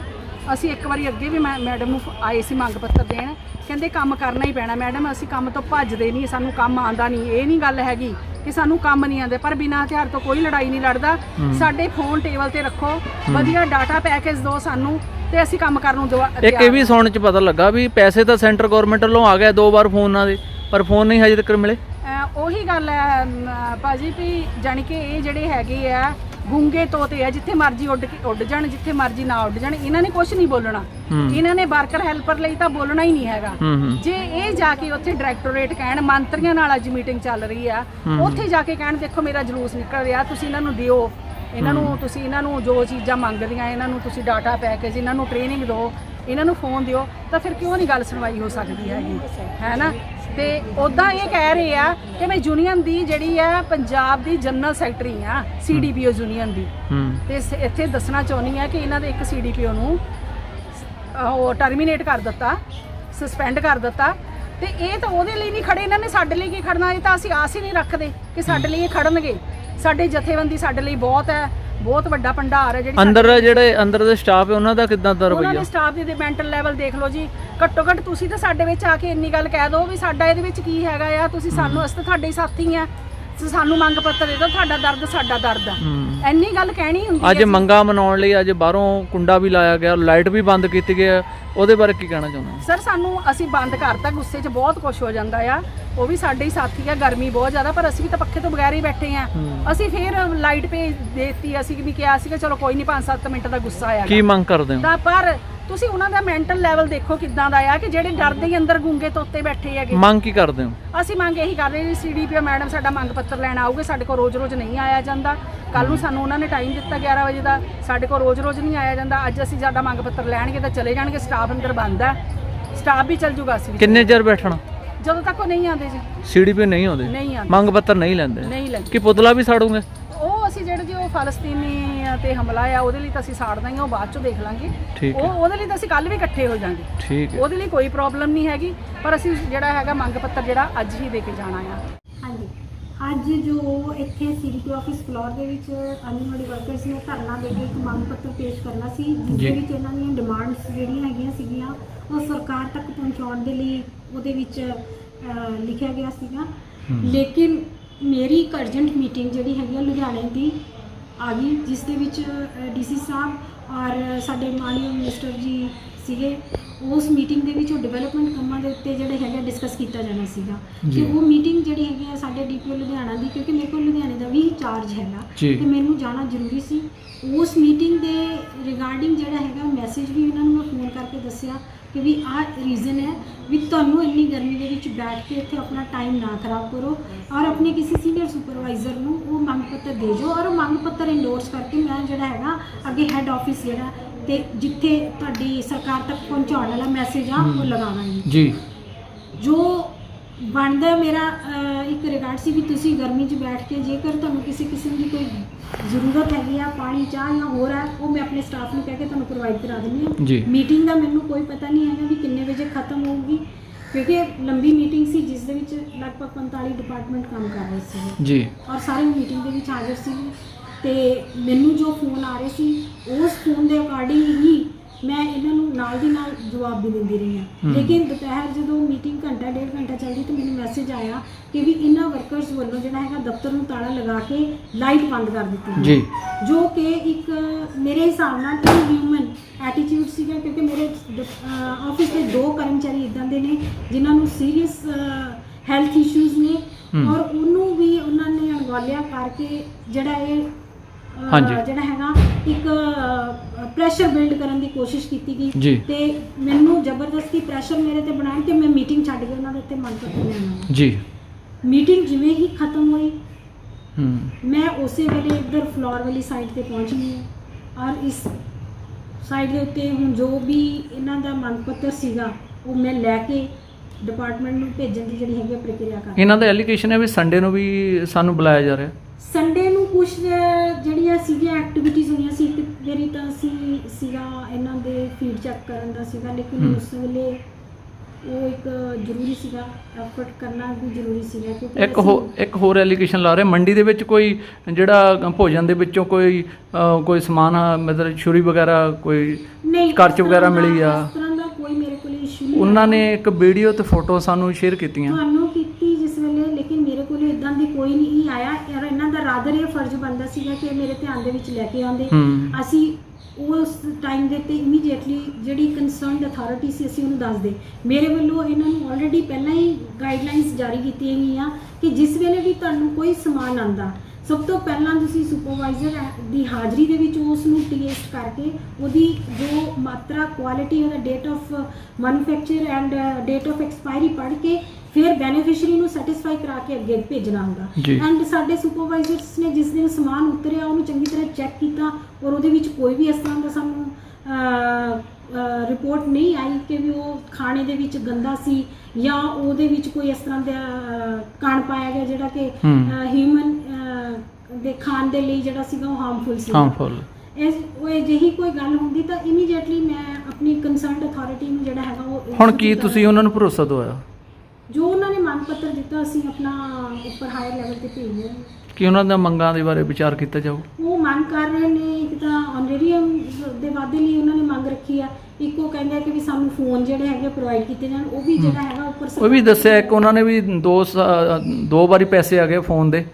ਅਸੀਂ ਇੱਕ ਵਾਰੀ ਅੱਗੇ ਵੀ ਮੈਂ ਮੈਡਮ ਨੂੰ ਆਏ ਸੀ ਮੰਗ ਪੱਤਰ ਦੇਣ। ਕਹਿੰਦੇ ਕੰਮ ਕਰਨਾ ਹੀ ਪੈਣਾ। ਮੈਡਮ ਅਸੀਂ ਕੰਮ ਤੋਂ ਭੱਜਦੇ ਨਹੀਂ ਸਾਨੂੰ ਕੰਮ ਆਂਦਾ ਨਹੀਂ। ਇਹ ਨਹੀਂ ਗੱਲ ਹੈਗੀ ਕਿ ਸਾਨੂੰ ਕੰਮ ਨਹੀਂ ਆਉਂਦੇ ਪਰ ਬਿਨਾਂ ਹਥਿਆਰ ਤੋਂ ਕੋਈ ਲੜਾਈ ਨਹੀਂ ਲੜਦਾ। ਸਾਡੇ ਫੋਨ ਟੇਬਲ ਤੇ ਰੱਖੋ। ਵਧੀਆ ਡਾਟਾ ਪੈਕੇਜ ਦਿਓ ਸਾਨੂੰ। ਤੇ ਅਸੀਂ ਕੰਮ ਕਰਨ ਨੂੰ ਦਵਾ- ਇੱਕ ਇਹ ਵੀ ਸੁਣਨ ਚ ਪਤਾ ਲੱਗਾ ਵੀ ਪੈਸੇ ਤਾਂ ਸੈਂਟਰ ਗਵਰਨਮੈਂਟ ਵੱਲੋਂ ਆ ਗਏ ਦੋ ਵਾਰ ਫੋਨਾਂ ਦੇ ਪਰ ਫੋਨ ਨਹੀਂ ਹਜੇ ਤੱਕ ਮਿਲੇ। ਅਹ ਉਹੀ ਗੱਲ ਹੈ ਅਮ, ਭਾਜੀ ਵੀ ਜਾਣੀ ਕਿ ਇਹ ਜਿਹੜੇ ਹੈਗੇ ਆ ਗੁੰਗੇ ਤੋਤੇ ਆ ਜਿੱਥੇ ਮਰਜ਼ੀ ਉੱਡ ਕੇ ਉੱਡ ਜਾਣ ਜਿੱਥੇ ਮਰਜ਼ੀ ਨਾ ਉੱਡ ਜਾਣ ਇਹਨਾਂ ਨੇ ਕੁਝ ਨਹੀਂ ਬੋਲਣਾ। ਹੂੰ। ਇਹਨਾਂ ਨੇ ਵਰਕਰ ਹੈਲਪਰ ਲਈ ਤਾਂ ਬੋਲਣਾ ਹੀ ਨਹੀਂ ਹੈਗਾ। ਹੂੰ ਹੂੰ। ਜੇ ਇਹ ਜਾ ਕੇ ਉੱਥੇ ਡਾਇਰੈਕਟੋਰੇਟ ਕਹਿਣ ਮੰਤਰੀਆਂ ਨਾਲ ਅੱਜ ਮੀਟਿੰਗ ਚੱਲ ਰਹੀ ਆ ਉੱਥੇ ਜਾ ਕੇ ਕਹਿਣ ਦੇਖੋ ਮੇਰਾ ਜਲੂਸ ਨਿਕਲ ਰਿਹਾ ਤੁਸੀਂ ਇਹਨਾਂ ਨੂੰ ਦਿਓ। ਇਹਨਾਂ ਨੂੰ ਤੁਸੀਂ ਇਹਨਾਂ ਨੂੰ ਜੋ ਚੀਜ਼ਾਂ ਮੰਗਦੀਆਂ ਇਹਨਾਂ ਨੂੰ ਤੁਸੀਂ ਡਾਟਾ ਪੈਕੇਜ ਇਹਨਾਂ ਨੂੰ ਟ੍ਰੇਨਿੰਗ ਦਿਓ ਇਹਨਾਂ ਨੂੰ ਫੋਨ ਦਿਓ ਤਾਂ ਫਿਰ ਕਿਉਂ ਨਹੀਂ ਗੱਲ ਸੁਣਵਾਈ ਹੋ ਸਕਦੀ ਹੈਗੀ? ਹੈ ਨਾ? ਤੇ ਉਦਾਂ ਇਹ ਕਹਿ ਰਹੇ ਆ ਕਿ ਮੈਂ ਯੂਨੀਅਨ ਦੀ ਜਿਹੜੀ ਆ ਪੰਜਾਬ ਦੀ ਜਨਰਲ ਸੈਕਟਰੀ ਆ ਸੀਡੀਪੀਓ ਯੂਨੀਅਨ ਦੀ। ਤੇ ਇੱਥੇ ਦੱਸਣਾ ਚਾਹੁੰਦੀ ਆ ਕਿ ਇਹਨਾਂ ਦੇ ਇੱਕ ਸੀਡੀਪੀਓ ਨੂੰ ਉਹ ਟਰਮੀਨੇਟ ਕਰ ਦਿੱਤਾ ਸਸਪੈਂਡ ਕਰ ਦਿੱਤਾ। ਤੇ ਇਹ ਤਾਂ ਉਹਦੇ ਲਈ ਨਹੀਂ ਖੜੇ ਇਹਨਾਂ ਨੇ ਸਾਡੇ ਲਈ ਕੀ ਖੜਨਾ? ਇਹ ਤਾਂ ਅਸੀਂ ਆਸ ਹੀ ਨਹੀਂ ਰੱਖਦੇ ਕਿ ਸਾਡੇ ਲਈ ਇਹ ਖੜਨਗੇ। ਸਾਡੇ ਜਥੇਬੰਦੀ ਸਾਡੇ ਲਈ ਬਹੁਤ ਹੈ ਬਹੁਤ ਵੱਡਾ ਭੰਡਾਰ ਹੈ ਜਿਹੜੀ ਅੰਦਰ ਜਿਹੜੇ ਅੰਦਰ ਦੇ ਸਟਾਫ ਹੈ ਉਹਨਾਂ ਦਾ ਕਿਦਾਂ ਦਾ ਉਹਨਾਂ ਰਵੱਈਆ ਦੇ ਸਟਾਫ ਦੇ ਮੈਂਟਲ ਲੈਵਲ ਦੇਖ ਲਓ ਜੀ। ਘੱਟੋ ਘੱਟ ਤੁਸੀਂ ਤਾਂ ਸਾਡੇ ਵਿੱਚ ਆ ਕੇ ਇੰਨੀ ਗੱਲ ਕਹਿ ਦਿਓ ਵੀ ਸਾਡਾ ਇਹਦੇ ਵਿੱਚ ਕੀ ਹੈਗਾ ਆ ਤੁਸੀਂ ਸਾਨੂੰ ਅਸੀਂ ਤਾਂ ਤੁਹਾਡੇ ਹੀ ਸਾਥੀ ਆ। ਸਾਨੂੰ ਮੰਗ ਪੱਤਰ ਦੇ ਦਿਓ ਤੁਹਾਡਾ ਦਰਦ ਸਾਡਾ ਦਰਦ ਆ। ਇੰਨੀ ਗੱਲ ਕਹਿਣੀ ਹੁੰਦੀ ਅੱਜ ਮੰਗਾ ਮਨਾਉਣ ਲਈ ਅੱਜ ਬਾਹਰੋਂ ਕੁੰਡਾ ਵੀ ਲਾਇਆ ਗਿਆ ਲਾਈਟ ਵੀ ਬੰਦ ਕੀਤੀ ਗਈ। ਉਹਦੇ ਬਾਰੇ ਕੀ ਕਹਿਣਾ ਚਾਹੁੰਦੇ ਸਰ ਸਾਨੂੰ ਅਸੀਂ ਬੰਦ ਕਰਤਾ ਗੁੱਸੇ 'ਚ ਬਹੁਤ ਕੁਝ ਹੋ ਜਾਂਦਾ ਆ। ਉਹ ਵੀ ਸਾਡੇ ਹੀ ਸਾਥੀ ਆ ਗਰਮੀ ਬਹੁਤ ਜ਼ਿਆਦਾ ਪਰ ਅਸੀਂ ਵੀ ਤਾਂ ਪੱਖੇ ਤੋਂ ਬਗੈਰ ਹੀ ਬੈਠੇ ਆ। ਅਸੀਂ ਫਿਰ ਲਾਈਟ ਭੇਜ ਦੇਤੀ ਅਸੀਂ ਵੀ ਕਿਹਾ ਸੀ ਕਿ ਚਲੋ ਕੋਈ ਨਹੀਂ 5-7 ਮਿੰਟ ਦਾ ਗੁੱਸਾ ਆਇਆ ਕੀ ਮੰਗ ਕਰਦੇ ਹੋ? ਤਾਂ ਪਰ ਤੁਸੀਂ ਉਹਨਾਂ ਦਾ ਮੈਂਟਲ ਲੈਵਲ ਦੇਖੋ ਕਿੱਦਾਂ ਦਾ ਆ ਕਿ ਜਿਹੜੇ ਡਰਦੇ ਹੀ ਅੰਦਰ ਗੂੰਗੇ ਤੋਤੇ ਬੈਠੇ ਹੈਗੇ। ਮੰਗ ਕੀ ਕਰਦੇ ਹੋ? ਅਸੀਂ ਮੰਗ ਇਹੀ ਕਰ ਰਹੇ ਜੀ ਸੀਡੀਪੀਓ ਮੈਡਮ ਸਾਡਾ ਮੰਗ ਪੱਤਰ ਲੈਣ ਆਊਗੇ ਸਾਡੇ ਕੋਲ ਰੋਜ਼-ਰੋਜ਼ ਨਹੀਂ ਆਇਆ ਜਾਂਦਾ। ਕੱਲ ਨੂੰ ਸਾਨੂੰ ਉਹਨਾਂ ਨੇ ਟਾਈਮ ਦਿੱਤਾ 11 ਵਜੇ ਦਾ ਸਾਡੇ ਕੋਲ ਰੋਜ਼-ਰੋਜ਼ ਨਹੀਂ ਆਇਆ ਜਾਂਦਾ। ਅੱਜ ਅਸੀਂ ਸਾਡਾ ਮੰਗ ਪੱਤਰ ਲੈਣਗੇ ਤਾਂ ਚਲੇ ਜਾਣਗੇ ਸਟਾਫ ਅੰਦਰ ਬੰਦ ਹੈ। ਸਟਾਫ ਵੀ ਚੱਲ ਜੂਗਾ ਅਸੀਂ ਵੀ। ਕਿੰਨੇ ਚਿਰ ਬੈਠਣਾ? ਜਦੋਂ ਤੱਕ ਉਹ ਨਹੀਂ ਆਉਂਦੇ ਜੀ। ਸੀਡੀਪੀ ਨਹੀਂ ਆਉਂਦੇ? ਨਹੀਂ ਆਉਂਦੇ। ਮੰਗ ਪੱਤਰ ਨਹੀਂ ਲੈਂਦੇ? ਨਹੀਂ ਲੈਂਦੇ। ਕੀ ਪੁਤਲਾ ਵੀ ਸਾੜੂਗੇ? ਉਹ ਅਸੀਂ ਜਿਹੜੇ ਜੀ ਉਹ ਫਲਸਤੀਨੀ ਤੇ ਹਮਲਾ ਆ ਉਹਦੇ ਲਈ ਤਾਂ ਅਸੀਂ ਸਾੜ ਦਾਂਗੇ ਉਹ ਬਾਅਦ ਚੋਂ ਦੇਖ ਲਾਂਗੇ। ਠੀਕ ਉਹ ਉਹਦੇ ਲਈ ਤਾਂ ਅਸੀਂ ਕੱਲ ਵੀ ਇਕੱਠੇ ਹੋ ਜਾਾਂਗੇ। ਠੀਕ ਹੈ। ਉਹਦੇ ਲਈ ਕੋਈ ਪ੍ਰੋਬਲਮ ਨਹੀਂ ਹੈਗੀ ਪਰ ਅਸੀਂ ਜਿਹੜਾ ਹੈਗਾ ਮੰਗ ਪੱਤਰ ਜਿਹੜਾ ਅੱਜ ਹੀ ਦੇ ਕੇ ਜਾਣਾ ਆ। ਹਾਂਜੀ। ਅੱਜ ਜੋ ਇੱਥੇ ਸੀਡੀਪੀ ਆਫਿਸ ਫਲੋਰ ਦੇ ਵਿੱਚ ਆਂਗਨਵਾੜੀ ਵਰਕਰਸ ਨੇ ਧਰਨਾ ਦੇ ਕੇ ਇੱਕ ਮੰਗ ਪੱਤਰ ਪੇਸ਼ ਕਰਨਾ ਸੀ ਜਿਸ। ਦੇ ਵਿੱਚ ਇਹਨਾਂ ਦੀਆਂ ਡਿਮਾਂਡਸ ਜਿਹੜੀਆਂ ਹੈਗੀਆਂ ਸੀਗੀਆਂ ਉਹ ਸਰਕਾਰ ਤੱਕ ਪਹੁੰਚਾਉਣ ਦੇ ਲਈ ਉਹਦੇ ਵਿੱਚ ਲਿਖਿਆ ਗਿਆ ਸੀਗਾ। ਲੇਕਿਨ ਮੇਰੀ ਇੱਕ ਅਰਜੈਂਟ ਮੀਟਿੰਗ ਜਿਹੜੀ ਹੈਗੀ ਆ ਲੁਧਿਆਣੇ ਦੀ ਆ ਗਈ ਜਿਸ ਦੇ ਵਿੱਚ ਡੀਸੀ ਸਾਹਿਬ ਔਰ ਸਾਡੇ ਮਾਨਯੋਗ ਮਿਨਿਸਟਰ ਜੀ ਸੀਗੇ। ਉਸ ਮੀਟਿੰਗ ਦੇ ਵਿੱਚ ਉਹ ਡਿਵੈਲਪਮੈਂਟ ਕੰਮਾਂ ਦੇ ਉੱਤੇ ਜਿਹੜੇ ਹੈਗੇ ਡਿਸਕਸ ਕੀਤਾ ਜਾਣਾ ਸੀਗਾ। ਤੇ ਉਹ ਮੀਟਿੰਗ ਜਿਹੜੀ ਹੈਗੀ ਆ ਸਾਡੇ ਡੀਪੀਓ ਲੁਧਿਆਣਾ ਦੀ ਕਿਉਂਕਿ ਮੇਰੇ ਕੋਲ ਲੁਧਿਆਣੇ ਦਾ ਵੀ ਚਾਰਜ ਹੈਗਾ। ਤੇ ਮੈਨੂੰ ਜਾਣਾ ਜ਼ਰੂਰੀ ਸੀ ਉਸ ਮੀਟਿੰਗ ਦੇ ਰਿਗਾਰਡਿੰਗ ਜਿਹੜਾ ਹੈਗਾ ਮੈਸੇਜ ਵੀ ਉਹਨਾਂ ਨੂੰ ਮੈਂ ਫੋਨ ਕਰਕੇ ਦੱਸਿਆ ਕਿ ਵੀ ਆਹ ਰੀਜ਼ਨ ਹੈ ਵੀ ਤੁਹਾਨੂੰ ਇੰਨੀ ਗਰਮੀ ਦੇ ਵਿੱਚ ਬੈਠ ਕੇ ਇੱਥੇ ਆਪਣਾ ਟਾਈਮ ਨਾ ਖਰਾਬ ਕਰੋ ਔਰ ਆਪਣੇ ਕਿਸੇ ਸੀਨੀਅਰ ਸੁਪਰਵਾਈਜ਼ਰ ਨੂੰ ਉਹ ਮੰਗ ਪੱਤਰ ਦੇ ਜੋ ਔਰ ਉਹ ਮੰਗ ਪੱਤਰ ਇੰਡੋਰਸ ਕਰਕੇ ਮੈਂ ਜਿਹੜਾ ਹੈਗਾ ਅੱਗੇ ਹੈੱਡ ਆਫਿਸ ਜਿਹੜਾ ਤੇ ਜਿੱਥੇ ਤੁਹਾਡੀ ਸਰਕਾਰ ਤੱਕ ਪਹੁੰਚਾਉਣ ਵਾਲਾ ਮੈਸੇਜ ਆ ਉਹ ਲਗਾਵਾਂਗੀ। ਜੀ। ਜੋ ਬਣਦਾ ਮੇਰਾ ਅਹ, ਇੱਕ ਰਿਗਾਰਡ ਸੀ ਵੀ ਤੁਸੀਂ ਗਰਮੀ 'ਚ ਬੈਠ ਕੇ ਜੇਕਰ ਤੁਹਾਨੂੰ ਕਿਸੇ ਕਿਸਮ ਦੀ ਕੋਈ ਜ਼ਰੂਰਤ ਹੈਗੀ ਆ ਪਾਣੀ ਚਾਹ ਜਾਂ ਹੋਰ ਹੈ ਉਹ ਮੈਂ ਆਪਣੇ ਸਟਾਫ ਨੂੰ ਕਹਿ ਕੇ ਤੁਹਾਨੂੰ ਪ੍ਰੋਵਾਈਡ ਕਰਾ ਦਿੰਦੀ ਜੀ। ਹਾਂ ਮੀਟਿੰਗ ਦਾ ਮੈਨੂੰ ਕੋਈ ਪਤਾ ਨਹੀਂ ਹੈਗਾ ਵੀ ਕਿੰਨੇ ਵਜੇ ਖਤਮ ਹੋਊਗੀ ਕਿਉਂਕਿ ਲੰਬੀ ਮੀਟਿੰਗ ਸੀ ਜਿਸ ਦੇ ਵਿੱਚ ਲਗਭਗ 45 ਡਿਪਾਰਟਮੈਂਟ ਕੰਮ ਕਰ ਰਹੇ ਸੀ ਜੀ। ਔਰ ਸਾਰੇ ਮੀਟਿੰਗ ਦੇ ਵਿੱਚ ਹਾਜ਼ਰ ਸੀ ਤੇ ਮੈਨੂੰ ਜੋ ਫੋਨ ਆ ਰਹੇ ਸੀ ਉਸ ਫੋਨ ਦੇ ਅਕੋਰਡਿੰਗ ਹੀ ਮੈਂ ਇਹਨਾਂ ਨੂੰ ਨਾਲ ਦੀ ਨਾਲ ਜਵਾਬ ਵੀ ਦਿੰਦੀ ਰਹੀ ਹਾਂ। ਲੇਕਿਨ ਦੁਪਹਿਰ ਜਦੋਂ ਮੀਟਿੰਗ ਘੰਟਾ ਡੇਢ ਘੰਟਾ ਚੱਲਦੀ ਤੇ ਮੈਨੂੰ ਮੈਸੇਜ ਆਇਆ ਕਿ ਵੀ ਇਹਨਾਂ ਵਰਕਰਸ ਵੱਲੋਂ ਜਿਹੜਾ ਹੈਗਾ ਦਫ਼ਤਰ ਨੂੰ ਤਾਲਾ ਲਗਾ ਕੇ ਲਾਈਟ ਬੰਦ ਕਰ ਦਿੱਤੀ। ਜੀ ਜੋ ਕਿ ਇੱਕ ਮੇਰੇ ਹਿਸਾਬ ਨਾਲ ਇਨਹਿਊਮਨ ਐਟੀਟਿਊਡ ਸੀਗਾ ਕਿਉਂਕਿ ਮੇਰੇ ਆਫਿਸ ਦੇ ਦੋ ਕਰਮਚਾਰੀ ਇਦਾਂ ਦੇ ਨੇ ਜਿਨ੍ਹਾਂ ਨੂੰ ਸੀਰੀਅਸ ਹੈਲਥ ਇਸ਼ੂਜ਼ ਨੇ। ਔਰ ਉਹਨੂੰ ਵੀ ਉਹਨਾਂ ਨੇ ਅਣਗੌਲਿਆ ਕਰਕੇ ਜਿਹੜਾ ਇਹ ਅਹ, ਹਾਂਜੀ। ਜਿਹੜਾ ਹੈਗਾ ਇੱਕ ਪ੍ਰੈਸ਼ਰ ਬਿਲਡ ਕਰਨ ਦੀ ਕੋਸ਼ਿਸ਼ ਕੀਤੀ ਜੀ। ਗਈ ਤੇ ਮੈਨੂੰ ਜ਼ਬਰਦਸਤੀ ਪ੍ਰੈਸ਼ਰ ਮੇਰੇ ਤੇ ਬਣਾਉਣ ਤੇ ਮੈਂ ਮੀਟਿੰਗ ਛੱਡ ਕੇ ਉਹਨਾਂ ਦੇ ਉੱਤੇ ਮੰਨ ਪੱਤਰ ਲੈਣਾ ਜੀ। ਮੀਟਿੰਗ ਜਿਵੇਂ ਹੀ ਖਤਮ ਹੋਈ ਹੂੰ। ਮੈਂ ਉਸੇ ਵੇਲੇ ਇੱਧਰ ਫਲੋਰ ਵਾਲੀ ਸਾਈਡ ਤੇ ਪਹੁੰਚ ਗਈ ਹਾਂ। ਔਰ ਇਸ ਸਾਈਡ ਦੇ ਉੱਤੇ ਹੁਣ ਜੋ ਵੀ ਇਹਨਾਂ ਦਾ ਮੰਗ ਪੱਤਰ ਸੀਗਾ ਉਹ ਮੈਂ ਲੈ ਕੇ ਡਿਪਾਰਟਮੈਂਟ ਨੂੰ ਭੇਜਣ ਦੀ ਜਿਹੜੀ ਹੈਗੀ ਆ ਪ੍ਰਕਿਰਿਆ ਕਰ ਇਹਨਾਂ ਦਾ ਐਲੀਗੇਸ਼ਨ ਹੈ ਵੀ ਸੰਡੇ ਨੂੰ ਵੀ ਸਾਨੂੰ ਬੁਲਾਇਆ ਜਾ ਰਿਹਾ? ਸੰਡੇ ਕੁਝ ਜਿਹੜੀਆਂ ਸੀਗੀਆਂ ਐਕਟੀਵਿਟੀਜ਼ ਹੋਈਆਂ ਸੀ ਇੱਕ ਮੇਰੀ ਤਾਂ ਸੀ ਸੀਗਾ ਇਹਨਾਂ ਦੇ ਫੀਡ ਚੈੱਕ ਕਰਨ ਦਾ ਸੀਗਾ ਲੇਕਿਨ। ਉਸ ਵੇਲੇ ਉਹ ਇੱਕ ਜ਼ਰੂਰੀ ਸੀਗਾ ਐਫਰਟ ਕਰਨਾ ਵੀ ਜ਼ਰੂਰੀ ਸੀਗਾ ਕਿਉਂਕਿ ਇੱਕ ਹੋ ਅਸੀਂ- ਇੱਕ ਹੋਰ ਐਲੀਗੇਸ਼ਨ ਲਾ ਰਹੇ ਮੰਡੀ ਦੇ ਵਿੱਚ ਕੋਈ ਜਿਹੜਾ ਭੋਜਨ ਦੇ ਵਿੱਚੋਂ ਕੋਈ ਕੋਈ ਸਮਾਨ ਆ, ਮਤਲਬ ਛੁਰੀ ਵਗੈਰਾ ਕੋਈ ਨਹੀਂ ਕਰਚ ਵਗੈਰਾ ਮਿਲੀ ਆ। ਇਸ ਤਰ੍ਹਾਂ ਦਾ ਕੋਈ ਮੇਰੇ ਕੋਲ ਇਸ਼ੂ ਨਹੀਂ ਉਹਨਾਂ। ਨੇ ਇੱਕ ਵੀਡੀਓ ਤੇ ਫੋਟੋ ਸਾਨੂੰ ਸ਼ੇਅਰ ਕੀਤੀਆਂ ਤੁਹਾਨੂੰ ਕੀਤੀ ਜਿਸ ਵੇਲੇ ਲੇਕਿਨ ਮੇਰੇ ਕੋਲ ਦੀ ਕੋਈ ਨਹੀਂ ਆਇਆ। ਔਰ ਇਹਨਾਂ ਦਾ ਰਾਦਰ ਇਹ ਫਰਜ਼ ਬਣਦਾ ਸੀਗਾ ਕਿ ਮੇਰੇ ਧਿਆਨ ਦੇ ਵਿੱਚ ਲੈ ਕੇ ਆਉਂਦੇ। ਹੂੰ। ਅਸੀਂ ਉਸ ਟਾਈਮ ਦੇ ਤੇ ਇਮੀਡੀਏਟਲੀ ਜਿਹੜੀ ਕੰਸਰਨਡ ਅਥਾਰਟੀ ਸੀ ਅਸੀਂ ਉਹਨੂੰ ਦੱਸ ਦੇ ਮੇਰੇ ਵੱਲੋਂ ਇਹਨਾਂ ਨੂੰ ਆਲਰੇਡੀ ਪਹਿਲਾਂ ਹੀ ਗਾਈਡਲਾਈਨਸ ਜਾਰੀ ਕੀਤੀਆਂ ਗਈਆਂ ਕਿ ਜਿਸ ਵੇਲੇ ਵੀ ਤੁਹਾਨੂੰ ਕੋਈ ਸਮਾਨ ਆਂਦਾ ਸਭ ਤੋਂ ਪਹਿਲਾਂ ਤੁਸੀਂ ਸੁਪਰਵਾਈਜ਼ਰ ਦੀ ਹਾਜ਼ਰੀ ਦੇ ਵਿੱਚ ਉਸ ਨੂੰ ਟੈਸਟ ਕਰਕੇ ਉਹਦੀ ਜੋ ਮਾਤਰਾ ਕੁਆਲਿਟੀ ਉਹਦਾ date of manufacture and date of expiry ਪੜ੍ਹ ਕੇ ਫਿਰ ਬੈਨੀਫੀਸ਼ੀਅਰੀ ਨੂੰ ਸੈਟੀਸਫਾਈ ਕਰਾ ਕੇ ਅੱਗੇ ਭੇਜਣਾ ਹੁੰਦਾ। ਐਂਡ ਸਾਡੇ ਸੁਪਰਵਾਈਜ਼ਰਸ ਨੇ ਜਿਸ ਦਿਨ ਸਮਾਨ ਉਤਰਿਆ ਉਹਨੂੰ ਚੰਗੀ ਤਰ੍ਹਾਂ ਚੈੱਕ ਕੀਤਾ ਔਰ ਉਹਦੇ ਵਿੱਚ ਕੋਈ ਵੀ ਇਸ ਤਰ੍ਹਾਂ ਦਾ ਸਾਨੂੰ ਰਿਪੋਰਟ ਨਹੀਂ ਆਈ ਕਿ ਵੀ ਉਹ ਖਾਣੇ ਦੇ ਵਿੱਚ ਗੰਦਾ ਸੀ ਜਾਂ ਉਹਦੇ ਵਿੱਚ ਕੋਈ ਇਸ ਤਰ੍ਹਾਂ ਦਾ ਕਣ ਪਾਇਆ ਗਿਆ ਜਿਹੜਾ ਕਿ। ਹਿਊਮਨ ਦੇ ਖਾਣ ਦੇ ਲਈ ਜਿਹੜਾ ਸੀਗਾ ਉਹ ਹਾਰਮਫੁਲ ਸੀ ਹਾਰਮਫੁਲ ਇਸ ਉਹ ਜਿਹੀ ਕੋਈ ਗੱਲ ਹੁੰਦੀ ਤਾਂ ਇਮੀਡੀਏਟਲੀ ਮੈਂ ਆਪਣੀ ਕੰਸਰਨਡ ਅਥਾਰਟੀ ਨੂੰ ਜਿਹੜਾ ਹੈਗਾ ਉਹ ਹੁਣ ਕੀ ਤੁਸੀਂ ਉਹਨਾਂ ਨੂੰ ਭਰੋਸਾ ਦਵਾਇਆ? ਜੋ ਉਹਨਾਂ ਨੇ ਮੰਗ ਪੱਤਰ ਦਿੱਤਾ ਅਸੀਂ ਆਪਣਾ ਉੱਪਰ ਹਾਇਰ ਲੈਵਲ ਤੇ ਭੇਜ ਰਹੇ ਹਾਂ। ਕਿ ਉਹਨਾਂ ਦੀਆਂ ਮੰਗਾਂ ਦੇ ਬਾਰੇ ਵਿਚਾਰ ਕੀਤਾ ਜਾਊ? ਉਹ ਮੰਗ ਕਰ ਰਹੇ ਨੇ ਇੱਕ ਤਾਂ ਆਨਰੇਰੀਅਮ ਦੇ ਵਾਅਦੇ ਲਈ ਉਹਨਾਂ ਨੇ ਮੰਗ ਰੱਖੀ ਆ। ਇੱਕ ਉਹ ਕਹਿੰਦੇ ਆ ਕਿ ਵੀ ਸਾਨੂੰ ਫੋਨ ਜਿਹੜੇ ਹੈਗੇ ਪ੍ਰੋਵਾਈਡ ਕੀਤੇ ਜਾਣ ਉਹ ਵੀ ਜਿਹੜਾ ਹੈਗਾ ਉੱਪਰ ਉਹ ਵੀ ਦੱਸਿਆ ਇੱਕ ਉਹਨਾਂ ਨੇ ਵੀ ਦੋ ਸ- ਦੋ ਵਾਰੀ ਪੈਸੇ ਆ ਗਏ ਫੋਨ ਦੇ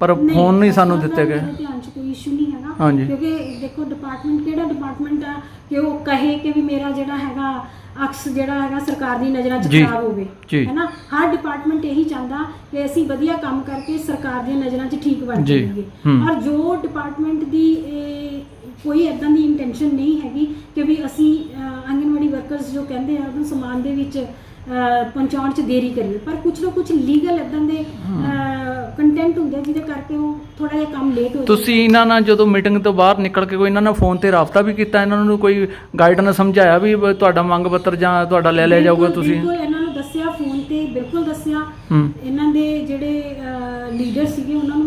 ਪਰ ਫੋਨ ਨਹੀਂ ਸਾਨੂੰ ਦਿੱਤੇ ਗਏ। ਮੇਰੇ ਧਿਆਨ 'ਚ ਕੋਈ ਇਸ਼ੂ ਨਹੀਂ ਹੈਗਾ। ਹਾਂਜੀ। ਕਿਉਂਕਿ ਦੇਖੋ ਡਿਪਾਰਟਮੈਂਟ ਕਿਹੜਾ ਡਿਪਾਰਟਮੈਂਟ ਆ? ਕਿ ਉਹ ਕਹੇ ਕਿ ਵੀ ਮੇਰਾ ਜਿਹੜਾ ਹੈਗਾ ਅਕਸ ਜਿਹੜਾ ਹੈਗਾ ਸਰਕਾਰ ਦੀ ਨਜ਼ਰਾਂ 'ਚ ਜੀ, ਖਰਾਬ ਹੋਵੇ ਜੀ। ਹੈਨਾ ਹਰ ਡਿਪਾਰਟਮੈਂਟ ਇਹੀ ਚਾਹੁੰਦਾ ਕਿ ਅਸੀਂ ਵਧੀਆ ਕੰਮ ਕਰਕੇ ਸਰਕਾਰ ਦੀਆਂ ਨਜ਼ਰਾਂ 'ਚ ਠੀਕ ਬਣ ਜੀ, ਜਾਈਏ ਹੂੰ। ਔਰ ਜੋ ਡਿਪਾਰਟਮੈਂਟ ਦੀ ਇਹ, ਕੋਈ ਇਦਾਂ ਦੀ ਇੰਟੈਂਸ਼ਨ ਨਹੀਂ ਹੈਗੀ ਕਿ ਵੀ ਅਸੀਂ ਆਂਗਨਵਾੜੀ ਵਰਕਰਸ ਜੋ ਕਹਿੰਦੇ ਆ ਉਹਨੂੰ ਸਮਾਨ ਦੇ ਵਿੱਚ ਪਹੁੰਚਾਉਣ 'ਚ ਦੇਰੀ ਕਰੀਏ ਪਰ ਕੁਝ ਨਾ ਕੁਝ ਲੀਗਲ ਇਦਾਂ ਦੇ ਕੰਟੈਂਟ ਹੁੰਦੇ ਜਿਹਦੇ ਕਰਕੇ ਉਹ ਥੋੜਾ ਜਿਹਾ ਕੰਮ ਲੇਟ ਹੋ ਜਾਂਦਾ। ਤੁਸੀਂ ਇਹਨਾਂ ਨਾਲ ਜਦੋਂ ਮੀਟਿੰਗ ਤੋਂ ਬਾਹਰ ਨਿਕਲ ਕੇ ਕੋਈ ਇਹਨਾਂ ਨਾਲ ਫੋਨ ਤੇ ਰਾਬਤਾ ਵੀ ਕੀਤਾ ਇਹਨਾਂ ਨੂੰ ਕੋਈ ਗਾਈਡੈਂਸ ਸਮਝਾਇਆ ਵੀ ਤੁਹਾਡਾ ਮੰਗ ਪੱਤਰ ਜਾਂ ਤੁਹਾਡਾ ਲੈ ਲਿਆ ਜਾਊਗਾ ਤੁਸੀਂ? ਬਿਲਕੁਲ ਇਹਨਾਂ ਨੂੰ ਦੱਸਿਆ ਫੋਨ ਤੇ ਬਿਲਕੁਲ ਦੱਸਿਆ। ਇਹਨਾਂ ਦੇ ਜਿਹੜੇ ਲੀਡਰ ਸੀਗੇ ਉਹਨਾਂ ਨੂੰ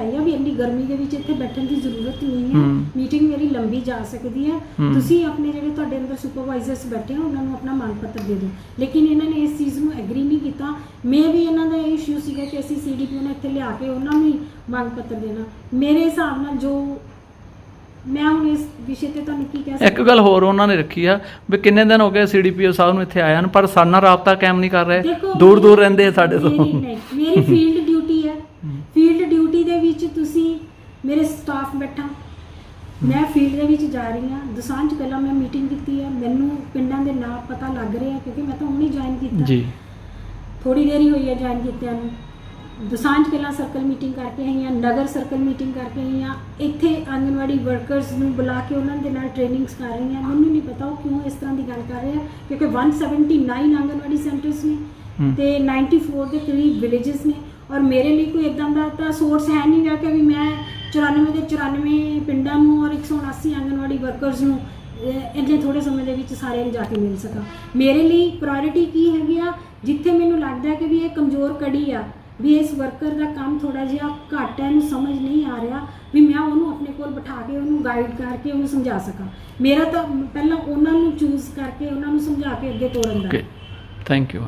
ਮੈਂ ਇਹ ਚੀਜ਼ ਸਮਝਾਈ ਆ ਵੀ ਇੰਨੀ ਗਰਮੀ ਦੇ ਵਿੱਚ ਇੱਥੇ ਬੈਠਣ ਦੀ ਜ਼ਰੂਰਤ ਨਹੀਂ ਹੈ। ਹੂੰ। ਮੀਟਿੰਗ ਮੇਰੀ ਲੰਬੀ ਜਾ ਸਕਦੀ ਹੈ। ਹੂੰ। ਤੁਸੀਂ ਆਪਣੇ ਜਿਹੜੇ ਤੁਹਾਡੇ ਅੰਦਰ ਸੁਪਰਵਾਈਜ਼ਰਸ ਬੈਠੇ ਹੋ ਉਹਨਾਂ ਨੂੰ ਆਪਣਾ ਮੰਗ ਪੱਤਰ ਦੇ ਦਿਓ। ਲੇਕਿਨ ਇਹਨਾਂ ਨੇ ਇਸ ਚੀਜ਼ ਨੂੰ ਐਗਰੀ ਨਹੀਂ ਕੀਤਾ। ਮੈਂ ਵੀ ਇਹਨਾਂ ਦਾ ਇਹ ਇਸ਼ੂ ਸੀਗਾ ਕਿ ਅਸੀਂ ਸੀਡੀਪੀਓ ਨੂੰ ਇੱਥੇ ਲਿਆ ਕੇ ਉਹਨਾਂ ਨੂੰ ਹੀ ਮੰਗ ਪੱਤਰ ਦੇਣਾ। ਮੇਰੇ ਹਿਸਾਬ ਨਾਲ ਜੋ ਮੈਂ ਹੁਣ ਇਸ ਵਿਸ਼ੇ ਤੇ ਤੁਹਾਨੂੰ ਕੀ ਕਹਿ ਇੱਕ ਗੱਲ ਹੋਰ ਉਹਨਾਂ ਨੇ ਰੱਖੀ ਆ ਵੀ ਕਿੰਨੇ ਦਿਨ ਹੋ ਗਏ ਸੀਡੀਪੀਓ ਸਾਹਿਬ ਨੂੰ ਇੱਥੇ ਆਇਆ ਨੂੰ ਪਰ ਸਾਡੇ ਨਾਲ ਰਾਬਤਾ ਕਾਇਮ ਨਹੀਂ ਕਰ ਰਹੇ। ਦੂਰ ਦੂਰ ਰਹਿੰਦੇ ਆ ਸਾਡੇ ਤੋਂ। ਮੇਰੀ ਨਹੀਂ ਮੇਰੀ ਫੀਲਡ ਹੈ ਫੀਲਡ ਡਿਊਟੀ ਦੇ ਵਿੱਚ ਤੁਸੀਂ ਮੇਰੇ ਸਟਾਫ ਬੈਠਾ। ਮੈਂ ਫੀਲਡ ਦੇ ਵਿੱਚ ਜਾ ਰਹੀ ਹਾਂ। ਦਸਾਂਝ ਪਹਿਲਾਂ ਮੈਂ ਮੀਟਿੰਗ ਕੀਤੀ ਹੈ। ਮੈਨੂੰ ਪਿੰਡਾਂ ਦੇ ਨਾਮ ਪਤਾ ਲੱਗ ਰਿਹਾ ਕਿਉਂਕਿ ਮੈਂ ਤਾਂ ਹੁਣੇ ਜੁਆਇਨ ਕੀਤਾ। ਜੀ। ਥੋੜੀ ਦੇਰ ਹੋਈ ਹੈ ਜੁਆਇਨ ਕੀਤਿਆਂ ਨੂੰ। ਦਸਾਂਝ ਪਹਿਲਾਂ ਸਰਕਲ ਮੀਟਿੰਗ ਕਰਕੇ ਆਈ ਹਾਂ ਨਗਰ ਸਰਕਲ ਮੀਟਿੰਗ ਕਰਕੇ ਆਈ ਹਾਂ। ਇੱਥੇ ਆਂਗਨਵਾੜੀ ਵਰਕਰਸ ਨੂੰ ਬੁਲਾ ਕੇ ਉਹਨਾਂ ਦੇ ਨਾਲ ਟ੍ਰੇਨਿੰਗਸ ਕਰ ਰਹੀ ਹਾਂ। ਮੈਨੂੰ ਨਹੀਂ ਪਤਾ ਉਹ ਕਿਉਂ ਇਸ ਤਰ੍ਹਾਂ ਦੀ ਗੱਲ ਕਰ ਰਹੇ ਆ ਕਿਉਂਕਿ 179 ਆਂਗਨਵਾੜੀ ਸੈਂਟਰਸ ਨੇ। ਤੇ 94 ਦੇ ਕਰੀਬ ਵਿਲੇजेस ਨੇ। ਔਰ ਮੇਰੇ ਲਈ ਕੋਈ ਇਦਾਂ ਦਾ ਤਾਂ ਸੋਰਸ ਹੈ ਨਹੀਂ ਗਾ ਕਿ ਵੀ ਮੈਂ 94 ਦੇ 94 ਪਿੰਡਾਂ ਨੂੰ ਔਰ 179 ਆਂਗਨਵਾੜੀ ਵਰਕਰਸ ਨੂੰ ਅਹ, ਇੰਨੇ ਥੋੜੇ ਸਮੇਂ ਦੇ ਵਿੱਚ ਸਾਰਿਆਂ ਨੂੰ ਜਾ ਕੇ ਮਿਲ ਸਕਾਂ। ਮੇਰੇ ਲਈ ਪ੍ਰਾਇੋਰਟੀ ਕੀ ਹੈਗੀ ਆ? ਜਿੱਥੇ ਮੈਨੂੰ ਲੱਗਦਾ ਕਿ ਵੀ ਇਹ ਕਮਜ਼ੋਰ ਕੜੀ ਆ ਵੀ ਇਸ ਵਰਕਰ ਦਾ ਕੰਮ ਥੋੜਾ ਜਿਹਾ ਘੱਟ ਹੈ ਇਹਨੂੰ ਸਮਝ ਨਹੀਂ ਆ ਰਿਹਾ ਵੀ ਮੈਂ ਉਹਨੂੰ ਆਪਣੇ ਕੋਲ ਬਿਠਾ ਕੇ ਉਹਨੂੰ ਗਾਈਡ ਕਰਕੇ ਉਹਨੂੰ ਸਮਝਾ ਸਕਾਂ। ਮੇਰਾ ਤਾਂ ਪਹਿਲਾਂ ਉਹਨਾਂ ਨੂੰ ਚੂਜ਼ ਕਰਕੇ ਉਹਨਾਂ ਨੂੰ ਸਮਝਾ ਕੇ ਅੱਗੇ ਤੋਰਨ ਦਾ। Thank you